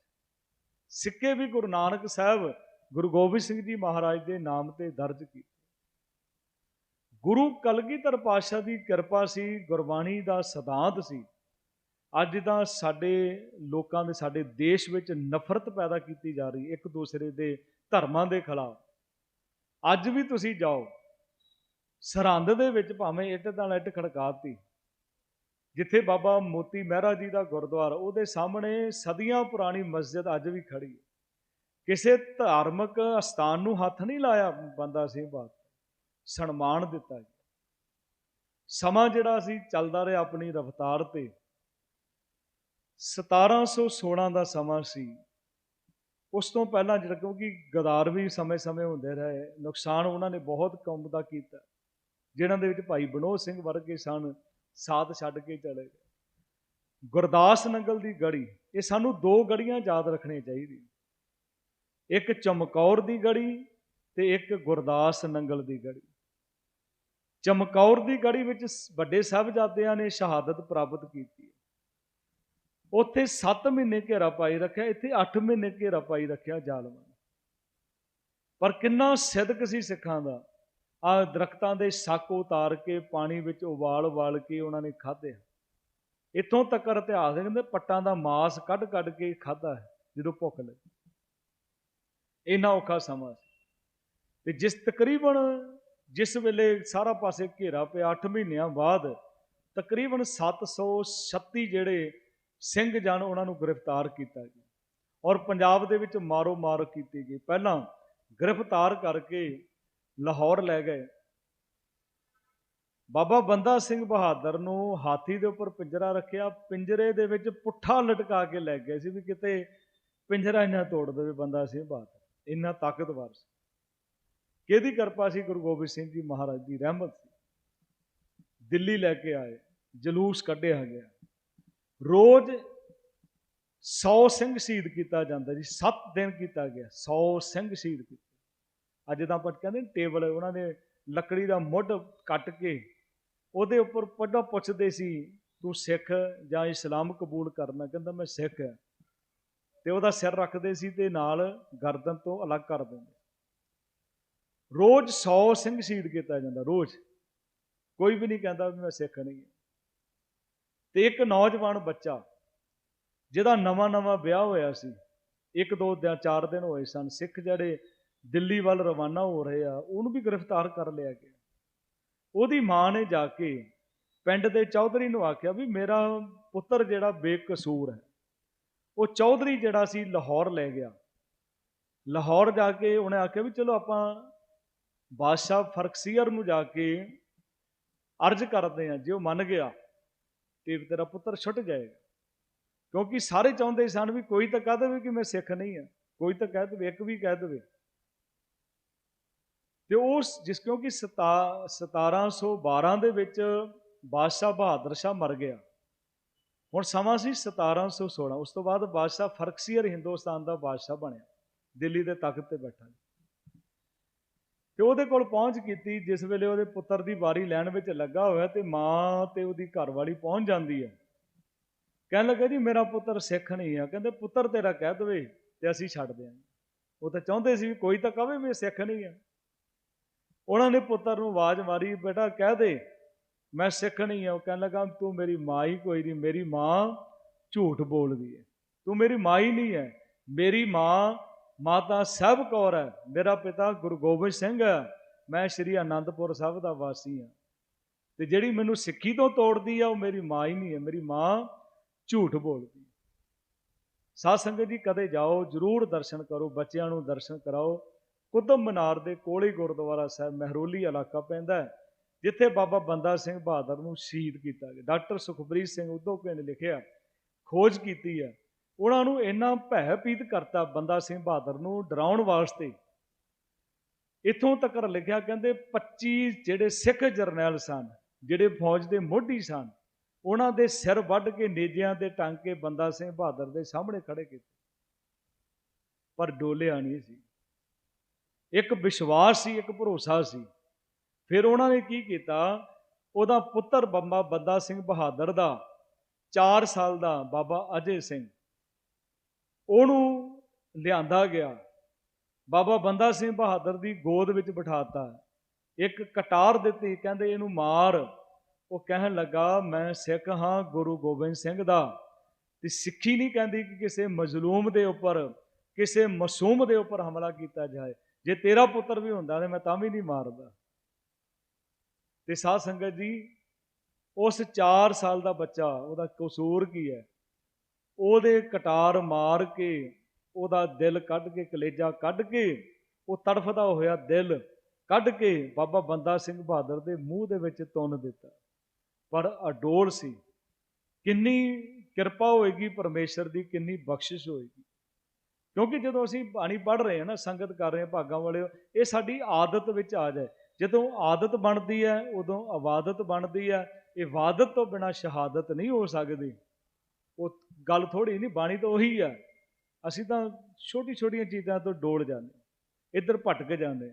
ਸਿੱਕੇ ਵੀ ਗੁਰੂ ਨਾਨਕ ਸਾਹਿਬ ਗੁਰੂ ਗੋਬਿੰਦ ਸਿੰਘ ਜੀ ਮਹਾਰਾਜ ਦੇ ਨਾਮ ਤੇ ਦਰਜ ਕੀਤੇ। ਗੁਰੂ ਕਲਗੀਧਰ ਪਾਤਸ਼ਾਹ ਦੀ ਕਿਰਪਾ ਸੀ, ਗੁਰਬਾਣੀ ਦਾ ਸਿਧਾਂਤ ਸੀ। ਅੱਜ ਦਾ ਸਾਡੇ ਲੋਕਾਂ ਦੇ, ਸਾਡੇ ਦੇਸ਼ ਵਿੱਚ ਨਫ਼ਰਤ ਪੈਦਾ ਕੀਤੀ ਜਾ ਰਹੀ, ਇੱਕ ਦੂਸਰੇ ਦੇ ਧਰਮਾਂ ਦੇ ਖਿਲਾਫ। ਅੱਜ ਵੀ ਤੁਸੀਂ ਜਾਓ, ਸਰਹੰਦ ਦੇ ਵਿੱਚ ਭਾਵੇਂ ਇੱਟ ਨਾਲ ਇੱਟ ਖੜਕਾਤੀ ਜਿੱਥੇ ਬਾਬਾ ਮੋਤੀ ਮਹਿਰਾ ਜੀ ਦਾ ਗੁਰਦੁਆਰਾ, ਉਹਦੇ ਸਾਹਮਣੇ ਸਦੀਆਂ ਪੁਰਾਣੀ ਮਸਜਿਦ ਅੱਜ ਵੀ ਖੜੀ ਹੈ। ਕਿਸੇ ਧਾਰਮਿਕ ਸਥਾਨ ਨੂੰ ਹੱਥ ਨਹੀਂ ਲਾਇਆ ਬੰਦਾ ਸਿੰਘ ਬਾਤ ਸਨਮਾਨ ਦਿੱਤਾ ਗਿਆ ਸਮਾਂ ਜਿਹੜਾ ਸੀ, ਚੱਲਦਾ ਰਿਹਾ ਆਪਣੀ ਰਫ਼ਤਾਰ ਤੇ। 1716 ਦਾ ਸਮਾਂ ਸੀ। ਉਸ ਤੋਂ ਪਹਿਲਾਂ ਜਿਹੜਾ, ਕਿਉਂਕਿ ਗਦਾਰ ਵੀ ਸਮੇਂ-ਸਮੇਂ ਹੁੰਦੇ ਰਹੇ, ਨੁਕਸਾਨ ਉਹਨਾਂ ਨੇ ਬਹੁਤ ਕੌਮ ਦਾ ਕੀਤਾ। ਜਿਨ੍ਹਾਂ ਦੇ ਵਿੱਚ ਭਾਈ ਬਨੋਦ ਸਿੰਘ ਵਰਗੇ ਸਨ। ਸਾਥ ਛੱਡ ਕੇ ਚਲੇ ਗਏ। ਗੁਰਦਾਸ ਨੰਗਲ ਦੀ ਗੜੀ, ਇਹ ਸਾਨੂੰ ਦੋ ਗੜੀਆਂ ਯਾਦ ਰੱਖਣੀਆਂ ਚਾਹੀਦੀਆਂ। ਇੱਕ ਚਮਕੌਰ ਦੀ ਗੜੀ ਤੇ ਇੱਕ ਗੁਰਦਾਸ ਨੰਗਲ ਦੀ ਗੜੀ। ਚਮਕੌਰ ਦੀ ਗੜੀ ਵਿੱਚ ਵੱਡੇ ਸਾਹਿਬਜ਼ਾਦਿਆਂ ਨੇ ਸ਼ਹਾਦਤ ਪ੍ਰਾਪਤ ਕੀਤੀ ਉੱਥੇ 7 ਮਹੀਨੇ ਘੇਰਾ ਪਾਈ ਰੱਖਿਆ, ਇੱਥੇ 8 ਮਹੀਨੇ ਘੇਰਾ ਪਾਈ ਰੱਖਿਆ ਜ਼ਾਲਮਾਂ ਪਰ ਕਿੰਨਾ ਸਿਦਕ ਸੀ ਸਿੱਖਾਂ ਦਾ ਆ ਦਰਖਤਾਂ ਦੇ ਸੱਕ ਉਤਾਰ ਕੇ ਪਾਣੀ ਵਿੱਚ ਉਬਾਲ ਉਬਾਲ ਕੇ ਉਹਨਾਂ ਨੇ ਖਾਧੇ ਇੱਥੋਂ ਤੱਕ ਇਤਿਹਾਸ ਕਹਿੰਦੇ ਪੱਟਾਂ ਦਾ ਮਾਸ ਕੱਢ ਕੱਢ ਕੇ ਖਾਦਾ ਜਦੋਂ ਭੁੱਖ ਲੱਗੀ। ਇੰਨਾ ਔਖਾ ਸਮਾਂ ਸੀ। ਤੇ ਜਿਸ ਤਕਰੀਬਨ ਜਿਸ ਵੇਲੇ ਸਾਰਾ ਪਾਸੇ ਘੇਰਾ ਪਿਆ 8 ਮਹੀਨਿਆਂ ਬਾਅਦ ਤਕਰੀਬਨ 736 ਜਿਹੜੇ ਸਿੰਘ ਜਨ ਉਹਨਾਂ ਨੂੰ ਗ੍ਰਿਫਤਾਰ ਕੀਤਾ ਗਿਆ। ਔਰ ਪੰਜਾਬ ਦੇ ਵਿੱਚ ਮਾਰੋ ਮਾਰ ਕੀਤੀ ਗਈ। ਪਹਿਲਾਂ ਗ੍ਰਿਫਤਾਰ ਕਰਕੇ ਲਾਹੌਰ ਲੈ ਗਏ। ਬਾਬਾ ਬੰਦਾ ਸਿੰਘ ਬਹਾਦਰ ਨੂੰ ਹਾਥੀ ਦੇ ਉੱਪਰ ਪਿੰਜਰਾ ਰੱਖਿਆ, ਪਿੰਜਰੇ ਦੇ ਵਿੱਚ ਪੁੱਠਾ ਲਟਕਾ ਕੇ ਲੈ ਗਏ ਸੀ ਵੀ ਕਿਤੇ ਪਿੰਜਰਾ ਇਹਨਾਂ ਤੋੜ ਦੇਵੇ ਬੰਦਾ ਸਿੰਘ ਬਹਾਦਰ। ਇੰਨਾ ਤਾਕਤਵਰ ਸੀ। ਕਿਹਦੀ ਕਿਰਪਾ ਸੀ? ਗੁਰੂ ਗੋਬਿੰਦ ਸਿੰਘ ਜੀ ਮਹਾਰਾਜ ਦੀ ਰਹਿਮਤ ਸੀ। ਦਿੱਲੀ ਲੈ ਕੇ ਆਏ, ਜਲੂਸ ਕੱਢਿਆ ਗਿਆ। ਰੋਜ਼ 100 ਸਿੰਘ ਸ਼ਹੀਦ ਕੀਤਾ ਜਾਂਦਾ ਜੀ 7 ਦਿਨ ਕੀਤਾ ਗਿਆ 100 ਸਿੰਘ ਸ਼ਹੀਦ ਕੀਤੇ ਅੱਜ ਤਾਂ ਆਪਾਂ ਕਹਿੰਦੇ ਟੇਬਲ, ਉਹਨਾਂ ਨੇ ਲੱਕੜੀ ਦਾ ਮੁੱਢ ਕੱਟ ਕੇ ਉਹਦੇ ਉੱਪਰ ਪੱਡਾ ਪੁੱਛਦੇ ਸੀ, ਤੂੰ ਸਿੱਖ ਜਾਂ ਇਸਲਾਮ ਕਬੂਲ ਕਰਨਾ? ਕਹਿੰਦਾ, ਮੈਂ ਸਿੱਖ ਹਾਂ। ਤੇ ਉਹਦਾ ਸਿਰ ਰੱਖਦੇ ਸੀ ਤੇ ਨਾਲ ਗਰਦਨ ਤੋਂ ਅਲੱਗ ਕਰ ਦਿੰਦੇ। ਰੋਜ਼ 100 ਸਿੰਘ ਸ਼ਹੀਦ ਕੀਤਾ ਜਾਂਦਾ, ਰੋਜ਼। ਕੋਈ ਵੀ ਨਹੀਂ ਕਹਿੰਦਾ ਵੀ ਮੈਂ ਸਿੱਖ ਨਹੀਂ ਤੇ ਇੱਕ ਨੌਜਵਾਨ ਬੱਚਾ, ਜਿਹਦਾ ਨਵਾਂ ਨਵਾਂ ਵਿਆਹ ਹੋਇਆ ਸੀ, ਇੱਕ, ਦੋ ਦਿਨ, ਚਾਰ ਦਿਨ ਹੋਏ ਸਨ, ਸਿੱਖ ਜਿਹੜੇ ਦਿੱਲੀ ਵੱਲ ਰਵਾਨਾ ਹੋ ਰਹੇ ਆ, ਉਹਨੂੰ ਵੀ ਗ੍ਰਿਫਤਾਰ ਕਰ ਲਿਆ ਗਿਆ। ਉਹਦੀ ਮਾਂ ਨੇ ਜਾ ਕੇ ਪਿੰਡ ਦੇ ਚੌਧਰੀ ਨੂੰ ਆਖਿਆ ਵੀ ਮੇਰਾ ਪੁੱਤਰ ਜਿਹੜਾ ਬੇਕਸੂਰ ਹੈ। ਉਹ ਚੌਧਰੀ ਜਿਹੜਾ ਸੀ ਲਾਹੌਰ ਲੈ ਗਿਆ। ਲਾਹੌਰ ਜਾ ਕੇ ਉਹਨੇ ਆਖਿਆ ਵੀ ਚਲੋ ਆਪਾਂ ਬਾਦਸ਼ਾਹ ਫਰਕਸੀਅਰ ਨੂੰ ਜਾ ਕੇ ਅਰਜ਼ ਕਰਦੇ ਆ ਜੇ ਉਹ ਮੰਨ ਗਿਆ ਤੇ ਤੇਰਾ ਪੁੱਤਰ ਛੁੱਟ ਜਾਏਗਾ। ਕਿਉਂਕਿ ਸਾਰੇ ਚਾਹੁੰਦੇ ਸਨ ਵੀ ਕੋਈ ਤਾਂ ਕਹਿ ਦੇਵੇ ਕਿ ਮੈਂ ਸਿੱਖ ਨਹੀਂ ਆ ਕੋਈ ਤਾਂ ਕਹਿ ਦੇਵੇ, ਇੱਕ ਵੀ ਕਹਿ ਦੇਵੇ। ਤੇ ਉਸ ਜਿਸ ਕਿਉਂਕਿ 1712 ਦੇ ਵਿੱਚ ਬਾਦਸ਼ਾਹ ਬਹਾਦਰ ਸ਼ਾਹ ਮਰ ਗਿਆ। ਹੁਣ ਸਮਾਂ ਸੀ 1716 ਉਸ ਤੋਂ ਬਾਅਦ ਬਾਦਸ਼ਾਹ ਫਰਕਸੀਅਰ ਹਿੰਦੁਸਤਾਨ ਦਾ ਬਾਦਸ਼ਾਹ ਬਣਿਆ, ਦਿੱਲੀ ਦੇ ਤਖਤ ਤੇ ਬੈਠਾ ਤੇ ਉਹਦੇ ਕੋਲ ਪਹੁੰਚ ਕੀਤੀ, ਜਿਸ ਵੇਲੇ ਉਹਦੇ ਪੁੱਤਰ ਦੀ ਵਾਰੀ ਲੈਣ ਵਿੱਚ ਲੱਗਾ ਹੋਇਆ ਤੇ ਮਾਂ ਤੇ ਉਹਦੀ ਘਰਵਾਲੀ ਪਹੁੰਚ ਜਾਂਦੀ ਹੈ। ਕਹਿਣ ਲੱਗਾ, ਜੀ, ਮੇਰਾ ਪੁੱਤਰ ਸਿੱਖ ਨਹੀਂ ਆ। ਕਹਿੰਦੇ, ਪੁੱਤਰ ਤੇਰਾ ਕਹਿ ਦਵੇ ਤੇ ਅਸੀਂ ਛੱਡ ਦਿਆਂਗੇ। ਉਹ ਤਾਂ ਚਾਹੁੰਦੇ ਸੀ ਵੀ ਕੋਈ ਤਾਂ ਕਵੇ ਵੀ ਇਹ ਸਿੱਖ ਨਹੀਂ ਆ। ਉਹਨਾਂ ਨੇ ਪੁੱਤਰ ਨੂੰ ਆਵਾਜ਼ ਮਾਰੀ, ਬੇਟਾ ਕਹਿ ਦੇ, ਮੈਂ ਸਿੱਖ ਨਹੀਂ ਆ ਉਹ ਕਹਿਣ ਲੱਗਾ, ਤੂੰ ਮੇਰੀ ਮਾਂ ਹੀ ਕੋਈ ਨਹੀਂ, ਮੇਰੀ ਮਾਂ ਝੂਠ ਬੋਲਦੀ ਹੈ। ਤੂੰ ਮੇਰੀ ਮਾਂ ਹੀ ਨਹੀਂ ਹੈ, ਮੇਰੀ ਮਾਂ ਮਾਤਾ ਸਾਹਿਬ ਕੌਰ ਹੈ। ਮੇਰਾ ਪਿਤਾ ਗੁਰੂ ਗੋਬਿੰਦ ਸਿੰਘ ਹੈ। ਮੈਂ ਸ੍ਰੀ ਅਨੰਦਪੁਰ ਸਾਹਿਬ ਦਾ ਵਾਸੀ ਹਾਂ। ਤੇ ਜਿਹੜੀ ਮੈਨੂੰ ਸਿੱਖੀ ਤੋਂ ਤੋੜਦੀ ਆ, ਉਹ ਮੇਰੀ ਮਾਂ ਹੀ ਨਹੀਂ ਹੈ, ਮੇਰੀ ਮਾਂ ਝੂਠ ਬੋਲਦੀ ਸਾਧ ਸੰਗਤ ਜੀ, ਕਦੇ ਜਾਓ, ਜਰੂਰ ਦਰਸ਼ਨ ਕਰੋ, ਬੱਚਿਆਂ ਨੂੰ ਦਰਸ਼ਨ ਕਰਾਓ। ਕੁਤਬ ਮਨਾਰ ਦੇ ਕੋਲੇ ਗੁਰਦੁਆਰਾ ਸਾਹਿਬ ਮਹਿਰੋਲੀ ਇਲਾਕਾ ਪੈਂਦਾ ਹੈ, ਜਿੱਥੇ ਬਾਬਾ ਬੰਦਾ ਸਿੰਘ ਬਹਾਦਰ ਨੂੰ ਸ਼ਹੀਦ ਕੀਤਾ ਗਿਆ। ਡਾਕਟਰ ਸੁਖਬਰੀਤ ਸਿੰਘ ਉਦੋਕੇ ਨੇ ਲਿਖਿਆ, ਖੋਜ ਕੀਤੀ ਹੈ। ਉਹਨਾਂ ਨੂੰ ਇੰਨਾ ਭੈਭੀਤ ਕਰਤਾ ਬੰਦਾ ਸਿੰਘ ਬਹਾਦਰ ਨੂੰ ਡਰਾਉਣ ਵਾਸਤੇ। ਇਥੋਂ ਤੱਕ ਲਿਖਿਆ ਕਹਿੰਦੇ 25 ਜਿਹੜੇ ਸਿੱਖ ਜਰਨੈਲ ਸਨ, ਜਿਹੜੇ ਫੌਜ ਦੇ ਮੋਢੀ ਸਨ, ਉਹਨਾਂ ਦੇ ਸਿਰ ਵੱਢ ਕੇ ਨੇਜਿਆਂ ਤੇ ਟੰਗ ਕੇ ਬੰਦਾ ਸਿੰਘ ਬਹਾਦਰ ਦੇ ਸਾਹਮਣੇ ਖੜੇ ਕੀਤੇ। ਪਰ ਡੋਲਿਆ ਨਹੀਂ ਸੀ। ਇੱਕ ਵਿਸ਼ਵਾਸ ਸੀ, ਇੱਕ ਭਰੋਸਾ ਸੀ। ਫਿਰ ਉਹਨਾਂ ਨੇ ਕੀ ਕੀਤਾ? ਉਹਦਾ ਪੁੱਤਰ ਬੰਬਾ ਬੰਦਾ ਸਿੰਘ ਬਹਾਦਰ ਦਾ 4 ਸਾਲ ਦਾ ਬਾਬਾ ਅਜੇ ਸਿੰਘ। ਉਹਨੂੰ ਲਿਆਂਦਾ ਗਿਆ। ਬਾਬਾ ਬੰਦਾ ਸਿੰਘ ਬਹਾਦਰ ਦੀ ਗੋਦ ਵਿੱਚ ਬਿਠਾਤਾ। ਇੱਕ ਕਟਾਰ ਦਿੱਤੀ, ਕਹਿੰਦੇ ਇਹਨੂੰ ਮਾਰ। ਉਹ ਕਹਿਣ ਲੱਗਾ, ਮੈਂ ਸਿੱਖ ਹਾਂ ਗੁਰੂ ਗੋਬਿੰਦ ਸਿੰਘ ਦਾ। ਤੇ ਸਿੱਖੀ ਨਹੀਂ ਕਹਿੰਦੀ ਕਿ ਕਿਸੇ ਮਜ਼ਲੂਮ ਦੇ ਉੱਪਰ, ਕਿਸੇ ਮਾਸੂਮ ਦੇ ਉੱਪਰ ਹਮਲਾ ਕੀਤਾ ਜਾਏ। ਜੇ ਤੇਰਾ ਪੁੱਤਰ ਵੀ ਹੁੰਦਾ ਤੇ ਮੈਂ ਤਾਂ ਵੀ ਨਹੀਂ ਮਾਰਦਾ। ਤੇ ਸਾਧ ਸੰਗਤ ਜੀ, ਉਸ 4 ਸਾਲ ਦਾ ਬੱਚਾ, ਉਹਦਾ ਕਸੂਰ ਕੀ ਹੈ? ਉਹਦੇ ਕਟਾਰ ਮਾਰ ਕੇ, ਉਹਦਾ ਦਿਲ ਕੱਢ ਕੇ, ਕਲੇਜਾ ਕੱਢ ਕੇ, ਉਹ ਤੜਫਦਾ ਹੋਇਆ ਦਿਲ ਕੱਢ ਕੇ ਬਾਬਾ ਬੰਦਾ ਸਿੰਘ ਬਹਾਦਰ ਦੇ ਮੂੰਹ ਦੇ ਵਿੱਚ ਤੁੰਨ ਦਿੱਤਾ। ਪਰ ਅਡੋਲ ਸੀ। ਕਿੰਨੀ ਕਿਰਪਾ ਹੋਏਗੀ ਪਰਮੇਸ਼ਰ ਦੀ, ਕਿੰਨੀ ਬਖਸ਼ਿਸ਼ ਹੋਏਗੀ। ਕਿਉਂਕਿ ਜਦੋਂ ਅਸੀਂ ਬਾਣੀ ਪੜ੍ਹ ਰਹੇ ਹਾਂ ਨਾ, ਸੰਗਤ ਕਰ ਰਹੇ ਹਾਂ, ਭਾਗਾਂ ਵਾਲੇ ਇਹ ਸਾਡੀ ਆਦਤ ਵਿੱਚ ਆ ਜਾਏ। ਜਦੋਂ ਆਦਤ ਬਣਦੀ ਹੈ, ਉਦੋਂ ਇਬਾਦਤ ਬਣਦੀ ਹੈ। ਇਬਾਦਤ ਤੋਂ ਬਿਨਾ ਸ਼ਹਾਦਤ ਨਹੀਂ ਹੋ ਸਕਦੀ। ਉਹ ਗੱਲ ਥੋੜੀ ਨਹੀਂ, ਬਾਣੀ ਤਾਂ ਉਹੀ ਹੈ। ਅਸੀਂ ਤਾਂ ਛੋਟੀ ਛੋਟੀਆਂ ਚੀਜ਼ਾਂ ਤੋਂ ਡੋਲ ਜਾਂਦੇ ਇੱਧਰ ਭਟਕ ਜਾਂਦੇ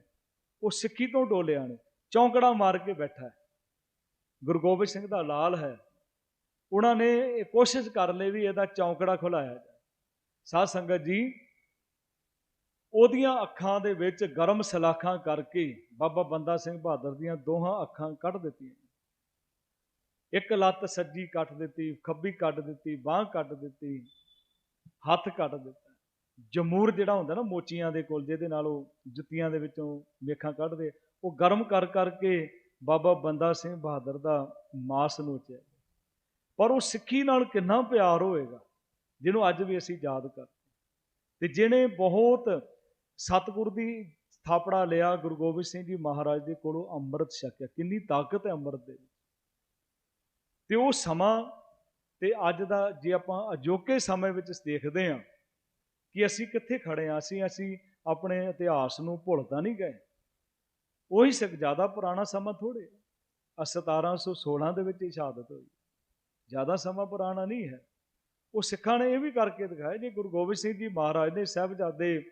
ਉਹ ਸਿੱਖੀ ਤੋਂ ਡੋਲਿਆ ਨੇ ਚੌਂਕੜਾ ਮਾਰ ਕੇ ਬੈਠਾ ਹੈ। ਗੁਰੂ ਗੋਬਿੰਦ ਸਿੰਘ ਦਾ ਲਾਲ ਹੈ। ਉਹਨਾਂ ਨੇ ਇਹ ਕੋਸ਼ਿਸ਼ ਕਰ ਲਈ ਵੀ ਇਹਦਾ ਚੌਂਕੜਾ ਖੁਲਾਇਆ ਜਾਏ। ਸਾਧ ਸੰਗਤ ਜੀ ਉਹਦੀਆਂ ਅੱਖਾਂ ਦੇ ਵਿੱਚ ਗਰਮ ਸਲਾਖਾਂ ਕਰਕੇ ਬਾਬਾ ਬੰਦਾ ਸਿੰਘ ਬਹਾਦਰ ਦੀਆਂ ਦੋਹਾਂ ਅੱਖਾਂ ਕੱਢ ਦਿੱਤੀਆਂ। ਇੱਕ ਲੱਤ ਸੱਜੀ ਕੱਟ ਦਿੱਤੀ, ਖੱਬੀ ਕੱਟ ਦਿੱਤੀ, ਬਾਹ ਕੱਟ ਦਿੱਤੀ, ਹੱਥ ਕੱਟ ਦਿੱਤਾ। ਜਮੂਰ ਜਿਹੜਾ ਹੁੰਦਾ ਨਾ ਮੋਚੀਆਂ ਦੇ ਕੋਲ, ਜਿਹਦੇ ਨਾਲ ਉਹ ਜੁੱਤੀਆਂ ਦੇ ਵਿੱਚੋਂ ਵੇਖਾਂ ਕੱਢਦੇ ਉਹ ਗਰਮ ਕਰ ਕਰਕੇ ਬਾਬਾ ਬੰਦਾ ਸਿੰਘ ਬਹਾਦਰ ਦਾ ਮਾਸ ਨੋਚਿਆ। ਪਰ ਉਹ ਸਿੱਖੀ ਨਾਲ ਕਿੰਨਾ ਪਿਆਰ ਹੋਏਗਾ, ਜਿਹਨੂੰ ਅੱਜ ਵੀ ਅਸੀਂ ਯਾਦ ਕਰਦੇ ਤੇ ਜਿਹਨੇ ਬਹੁਤ ਸਤਿਗੁਰ ਦੀ ਸਥਾਪਨਾ ਲਿਆ ਗੁਰੂ ਗੋਬਿੰਦ ਸਿੰਘ ਜੀ ਮਹਾਰਾਜ ਦੇ ਕੋਲੋਂ ਅੰਮ੍ਰਿਤ ਛਕਿਆ। ਕਿੰਨੀ ਤਾਕਤ ਹੈ ਅੰਮ੍ਰਿਤ ਦੇ ਵਿੱਚ। ਤੇ ਉਹ ਸਮਾਂ ਤੇ ਅੱਜ ਦਾ ਜੇ ਆਪਾਂ ਅਜੋਕੇ ਸਮੇਂ ਵਿੱਚ ਦੇਖਦੇ ਹਾਂ ਕਿ ਅਸੀਂ ਕਿੱਥੇ ਖੜੇ ਹਾਂ, ਅਸੀਂ ਅਸੀਂ ਆਪਣੇ ਇਤਿਹਾਸ ਨੂੰ ਭੁੱਲ ਤਾਂ ਨਹੀਂ ਗਏ। ਉਹੀ ਸਿੱਖ ਜ਼ਿਆਦਾ ਪੁਰਾਣਾ ਸਮਾਂ ਥੋੜੇ ਆ 1716 ਦੇ ਵਿੱਚ ਹੀ ਸ਼ਹਾਦਤ ਹੋਈ। ਜ਼ਿਆਦਾ ਸਮਾਂ ਪੁਰਾਣਾ ਨਹੀਂ ਹੈ। ਉਹ ਸਿੱਖਾਂ ਨੇ ਇਹ ਵੀ ਕਰਕੇ ਦਿਖਾਇਆ, ਜੇ ਗੁਰੂ ਗੋਬਿੰਦ ਸਿੰਘ ਜੀ ਮਹਾਰਾਜ ਨੇ ਸਾਹਿਬਜ਼ਾਦੇ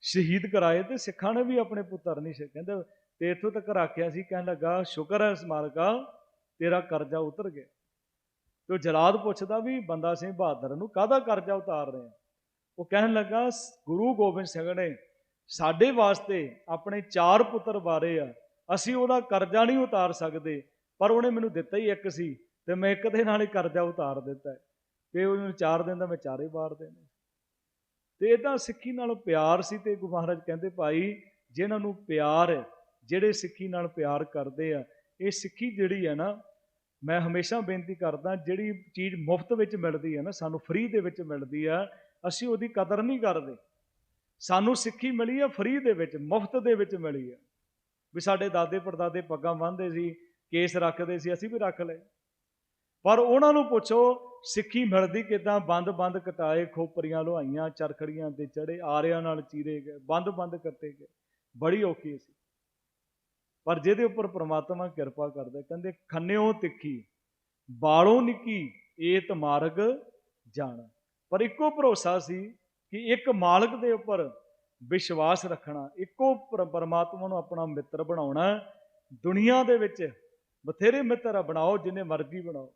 ਸ਼ਹੀਦ ਕਰਾਏ ਤੇ ਸਿੱਖਾਂ ਨੇ ਵੀ ਆਪਣੇ ਪੁੱਤਰ ਨਹੀਂ ਸੀ। ਕਹਿੰਦੇ ਤੇ ਇੱਥੋਂ ਤੱਕ ਰੱਖਿਆ ਸੀ, ਕਹਿਣ ਲੱਗਾ, ਸ਼ੁਕਰ ਹੈ ਸਮਾਰਕਾ ਤੇਰਾ ਕਰਜ਼ਾ ਉਤਰ ਗਿਆ। ਤੇ ਜਲਾਦ ਪੁੱਛਦਾ ਵੀ, ਬੰਦਾ ਸਿੰਘ ਬਹਾਦਰ ਨੂੰ ਕਾਹਦਾ ਕਰਜ਼ਾ ਉਤਾਰ ਰਹੇ? ਉਹ ਕਹਿਣ ਲੱਗਾ ਗੁਰੂ ਗੋਬਿੰਦ ਸਿੰਘ ਨੇ ਸਾਡੇ ਵਾਸਤੇ ਆਪਣੇ ਚਾਰ ਪੁੱਤਰ ਵਾਰੇ ਆ। ਅਸੀਂ ਉਹਦਾ ਕਰਜ਼ਾ ਨਹੀਂ ਉਤਾਰ ਸਕਦੇ, ਪਰ ਉਹਨੇ ਮੈਨੂੰ ਦਿੱਤਾ ਹੀ ਇੱਕ ਸੀ ਤੇ ਮੈਂ ਇੱਕ ਦੇ ਨਾਲ ਹੀ ਕਰਜ਼ਾ ਉਤਾਰ ਦਿੱਤਾ ਹੈ। ਤੇ ਉਹਨੂੰ ਚਾਰ ਦਿਨ ਦਾ ਮੈਂ ਚਾਰੇ ਵਾਰ ਦੇਣੇ ਤੇ ਇਹਦਾ ਸਿੱਖੀ ਨਾਲ ਪਿਆਰ ਸੀ ਤੇ ਗੁਰੂ ਮਹਾਰਾਜ ਕਹਿੰਦੇ ਭਾਈ ਜਿਨ੍ਹਾਂ ਨੂੰ ਪਿਆਰ ਹੈ, ਜਿਹੜੇ ਸਿੱਖੀ ਨਾਲ ਪਿਆਰ ਕਰਦੇ ਆ, ਇਹ ਸਿੱਖੀ ਜਿਹੜੀ ਹੈ ਨਾ, ਮੈਂ ਹਮੇਸ਼ਾ ਬੇਨਤੀ ਕਰਦਾ, ਜਿਹੜੀ ਚੀਜ਼ ਮੁਫਤ ਵਿੱਚ ਮਿਲਦੀ ਹੈ ਨਾ, ਸਾਨੂੰ ਫ੍ਰੀ ਦੇ ਵਿੱਚ ਮਿਲਦੀ ਆ, ਅਸੀਂ ਉਹਦੀ ਕਦਰ ਨਹੀਂ ਕਰਦੇ। ਸਾਨੂੰ ਸਿੱਖੀ ਮਿਲੀ ਆ ਫ੍ਰੀ ਦੇ ਵਿੱਚ, ਮੁਫਤ ਦੇ ਵਿੱਚ ਮਿਲੀ ਆ। ਵੀ ਸਾਡੇ ਦਾਦੇ ਪੜਦਾਦੇ ਪੱਗਾਂ ਬੰਨ੍ਹਦੇ ਸੀ, ਕੇਸ ਰੱਖਦੇ ਸੀ, ਅਸੀਂ ਵੀ ਰੱਖ ਲਏ। ਪਰ ਉਹਨਾਂ ਨੂੰ ਪੁੱਛੋ ਸਿੱਖੀ ਮਿਲਦੀ ਕਿਦਾਂ? ਬੰਦ-ਬੰਦ ਕਟਾਏ ਖੋਪਰੀਆਂ ਲੋਹਾਈਆਂ, ਚਰਖੜੀਆਂ ਤੇ ਚੜੇ ਆਰਿਆਂ ਨਾਲ ਚੀਰੇ ਗਏ ਬੰਦ-ਬੰਦ ਕੱਟੇ ਗਏ। ਬੜੀ ਔਖੀ ਸੀ। ਪਰ ਜਿਹਦੇ ਉੱਪਰ ਪ੍ਰਮਾਤਮਾ ਕਿਰਪਾ ਕਰਦਾ, ਕਹਿੰਦੇ ਖੰਨਿਓ ਤਿੱਖੀ, ਬਾਲੋਂ ਨਿੱਕੀ, ਏਤ ਮਾਰਗ ਜਾਣਾ। ਪਰ ਇੱਕੋ ਭਰੋਸਾ ਸੀ ਕਿ ਇੱਕ ਮਾਲਕ ਦੇ ਉੱਪਰ ਵਿਸ਼ਵਾਸ ਰੱਖਣਾ, ਇੱਕੋ ਪਰਮਾਤਮਾ ਨੂੰ ਆਪਣਾ ਮਿੱਤਰ ਬਣਾਉਣਾ, ਦੁਨੀਆ ਦੇ ਵਿੱਚ ਬਥੇਰੇ ਮਿੱਤਰ ਬਣਾਓ ਜਿੰਨੇ ਮਰਜ਼ੀ ਬਣਾਓ।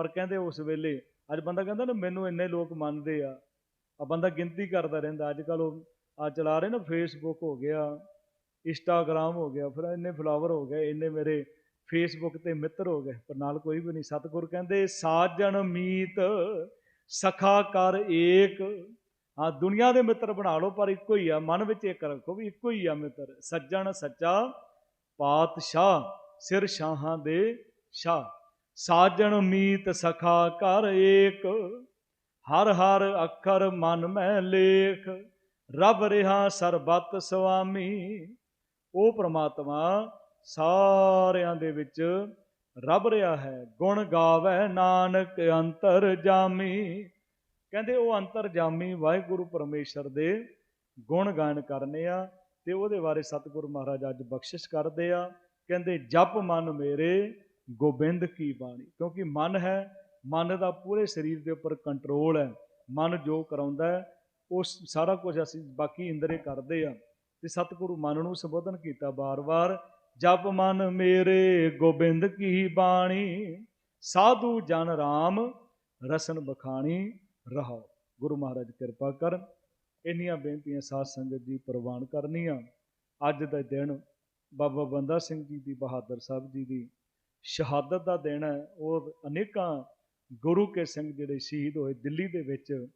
ਪਰ ਕਹਿੰਦੇ ਉਸ ਵੇਲੇ, ਅੱਜ ਬੰਦਾ ਕਹਿੰਦਾ ਨਾ, ਮੈਨੂੰ ਇੰਨੇ ਲੋਕ ਮੰਨਦੇ ਆ। ਆ ਬੰਦਾ ਗਿਣਤੀ ਕਰਦਾ ਰਹਿੰਦਾ। ਅੱਜ ਕੱਲ ਉਹ, ਆ ਚਲਾ ਰਹੇ ਨਾ ਫੇਸਬੁੱਕ ਹੋ ਗਿਆ ਇੰਸਟਾਗ੍ਰਾਮ ਹੋ ਗਿਆ, ਫਿਰ ਇੰਨੇ ਫਲਾਵਰ ਹੋ ਗਏ, ਇੰਨੇ ਮੇਰੇ ਫੇਸਬੁੱਕ ਤੇ ਮਿੱਤਰ ਹੋ ਗਏ, ਪਰ ਨਾਲ ਕੋਈ ਵੀ ਨਹੀਂ। ਸਤਿਗੁਰ ਕਹਿੰਦੇ, ਸਾਜਣ ਮੀਤ, ਸਖਾ ਕਰ ਏਕ। ਹਾਂ, ਦੁਨੀਆ ਦੇ ਮਿੱਤਰ ਬਣਾ ਲਓ, ਪਰ ਇੱਕੋ ਹੀ ਆ, ਮਨ ਵਿੱਚ ਇੱਕ ਰੱਖੋ ਵੀ ਇੱਕੋ ਹੀ ਆ ਮਿੱਤਰ। ਸੱਜਣ ਸੱਚਾ ਪਾਤਸ਼ਾਹ, ਸਿਰ ਸ਼ਾਹਾਂ ਦੇ ਸ਼ਾਹ ਸਾਜਣ ਮੀਤ ਸਖਾ ਕਰ ਏਕ, ਹਰ ਹਰ ਅੱਖਰ ਮਨ ਮੈਂ ਲੇਖ। ਰਬ ਰਿਹਾ ਸਰਬੱਤ ਸੁਆਮੀ, ਉਹ ਪ੍ਰਮਾਤਮਾ ਸਾਰਿਆਂ ਦੇ ਵਿੱਚ ਰਬ ਰਿਹਾ ਹੈ। ਗੁਣ ਗਾਵੇ ਨਾਨਕ ਅੰਤਰ ਜਾਮੀ। ਕਹਿੰਦੇ ਉਹ ਅੰਤਰ ਜਾਮੀ ਵਾਹਿਗੁਰੂ ਪਰਮੇਸ਼ਰ ਦੇ ਗੁਣ ਗਾਇਨ ਕਰਨੇ ਆ ਤੇ ਉਹਦੇ ਬਾਰੇ ਸਤਿਗੁਰੂ ਮਹਾਰਾਜ ਅੱਜ ਬਖਸ਼ਿਸ਼ ਕਰਦੇ ਆ। ਕਹਿੰਦੇ ਜਪ ਮਨ ਮੇਰੇ ਗੋਬਿੰਦ ਕੀ ਬਾਣੀ? ਕਿਉਂਕਿ ਮਨ ਹੈ, ਮਨ ਦਾ ਪੂਰੇ ਸਰੀਰ ਦੇ ਉੱਪਰ ਕੰਟਰੋਲ ਹੈ। ਮਨ ਜੋ ਕਰਾਉਂਦਾ ਹੈ, ਉਹ ਸਾਰਾ ਕੁਝ ਅਸੀਂ ਬਾਕੀ ਇੰਦਰੇ ਕਰਦੇ ਆ ਤੇ ਸਤਿਗੁਰੂ ਮਨ ਨੂੰ ਸੰਬੋਧਨ ਕੀਤਾ ਬਾਰ-ਬਾਰ, ਜਪ ਮਨ ਮੇਰੇ ਗੋਬਿੰਦ ਕੀ ਬਾਣੀ? ਸਾਧੂ ਜਨ ਰਾਮ, ਰਸਨ ਬਖਾਣੀ ਰਹਾਓ। ਗੁਰੂ ਮਹਾਰਾਜ ਕਿਰਪਾ ਕਰਨ ਇੰਨੀਆਂ ਬੇਨਤੀਆਂ ਸਾਧ ਸੰਗਤ ਜੀ ਪ੍ਰਵਾਨ ਕਰਨੀਆਂ। ਅੱਜ ਦਾ ਦਿਨ ਬਾਬਾ ਬੰਦਾ ਸਿੰਘ ਜੀ ਦੀ ਬਹਾਦਰ ਸਾਹਿਬ ਜੀ ਦੀ ਸ਼ਹਾਦਤ ਦਾ ਦਿਨ ਹੈ। ਉਹ ਅਨੇਕਾਂ ਗੁਰੂ ਕੇ ਸਿੰਘ ਜਿਹੜੇ ਸ਼ਹੀਦ ਹੋਏ ਦਿੱਲੀ ਦੇ ਵਿੱਚ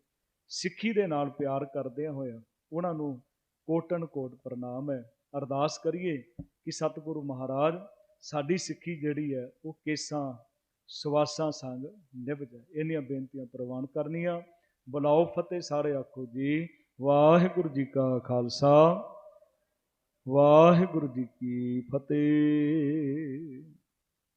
ਸਿੱਖੀ ਦੇ ਨਾਲ ਪਿਆਰ ਕਰਦਿਆਂ ਹੋਇਆ ਉਹਨਾਂ ਨੂੰ ਕੋਟਨ ਕੋਟ ਪ੍ਰਣਾਮ ਹੈ। ਅਰਦਾਸ ਕਰੀਏ ਕਿ ਸਤਿਗੁਰੂ ਮਹਾਰਾਜ, ਸਾਡੀ ਸਿੱਖੀ ਜਿਹੜੀ ਹੈ, ਉਹ ਕੇਸਾਂ, ਸਵਾਸਾਂ ਸੰਗ ਨਿਭ ਜਾਏ ਇਹਨੀਆਂ ਬੇਨਤੀਆਂ ਪ੍ਰਵਾਨ ਕਰਨੀਆਂ। ਬੁਲਾਓ ਫਤਿਹ ਸਾਰੇ ਆਖੋ ਜੀ। ਵਾਹਿਗੁਰੂ ਜੀ ਕਾ ਖਾਲਸਾ। ਵਾਹਿਗੁਰੂ ਜੀ ਕੀ ਫਤਿਹ।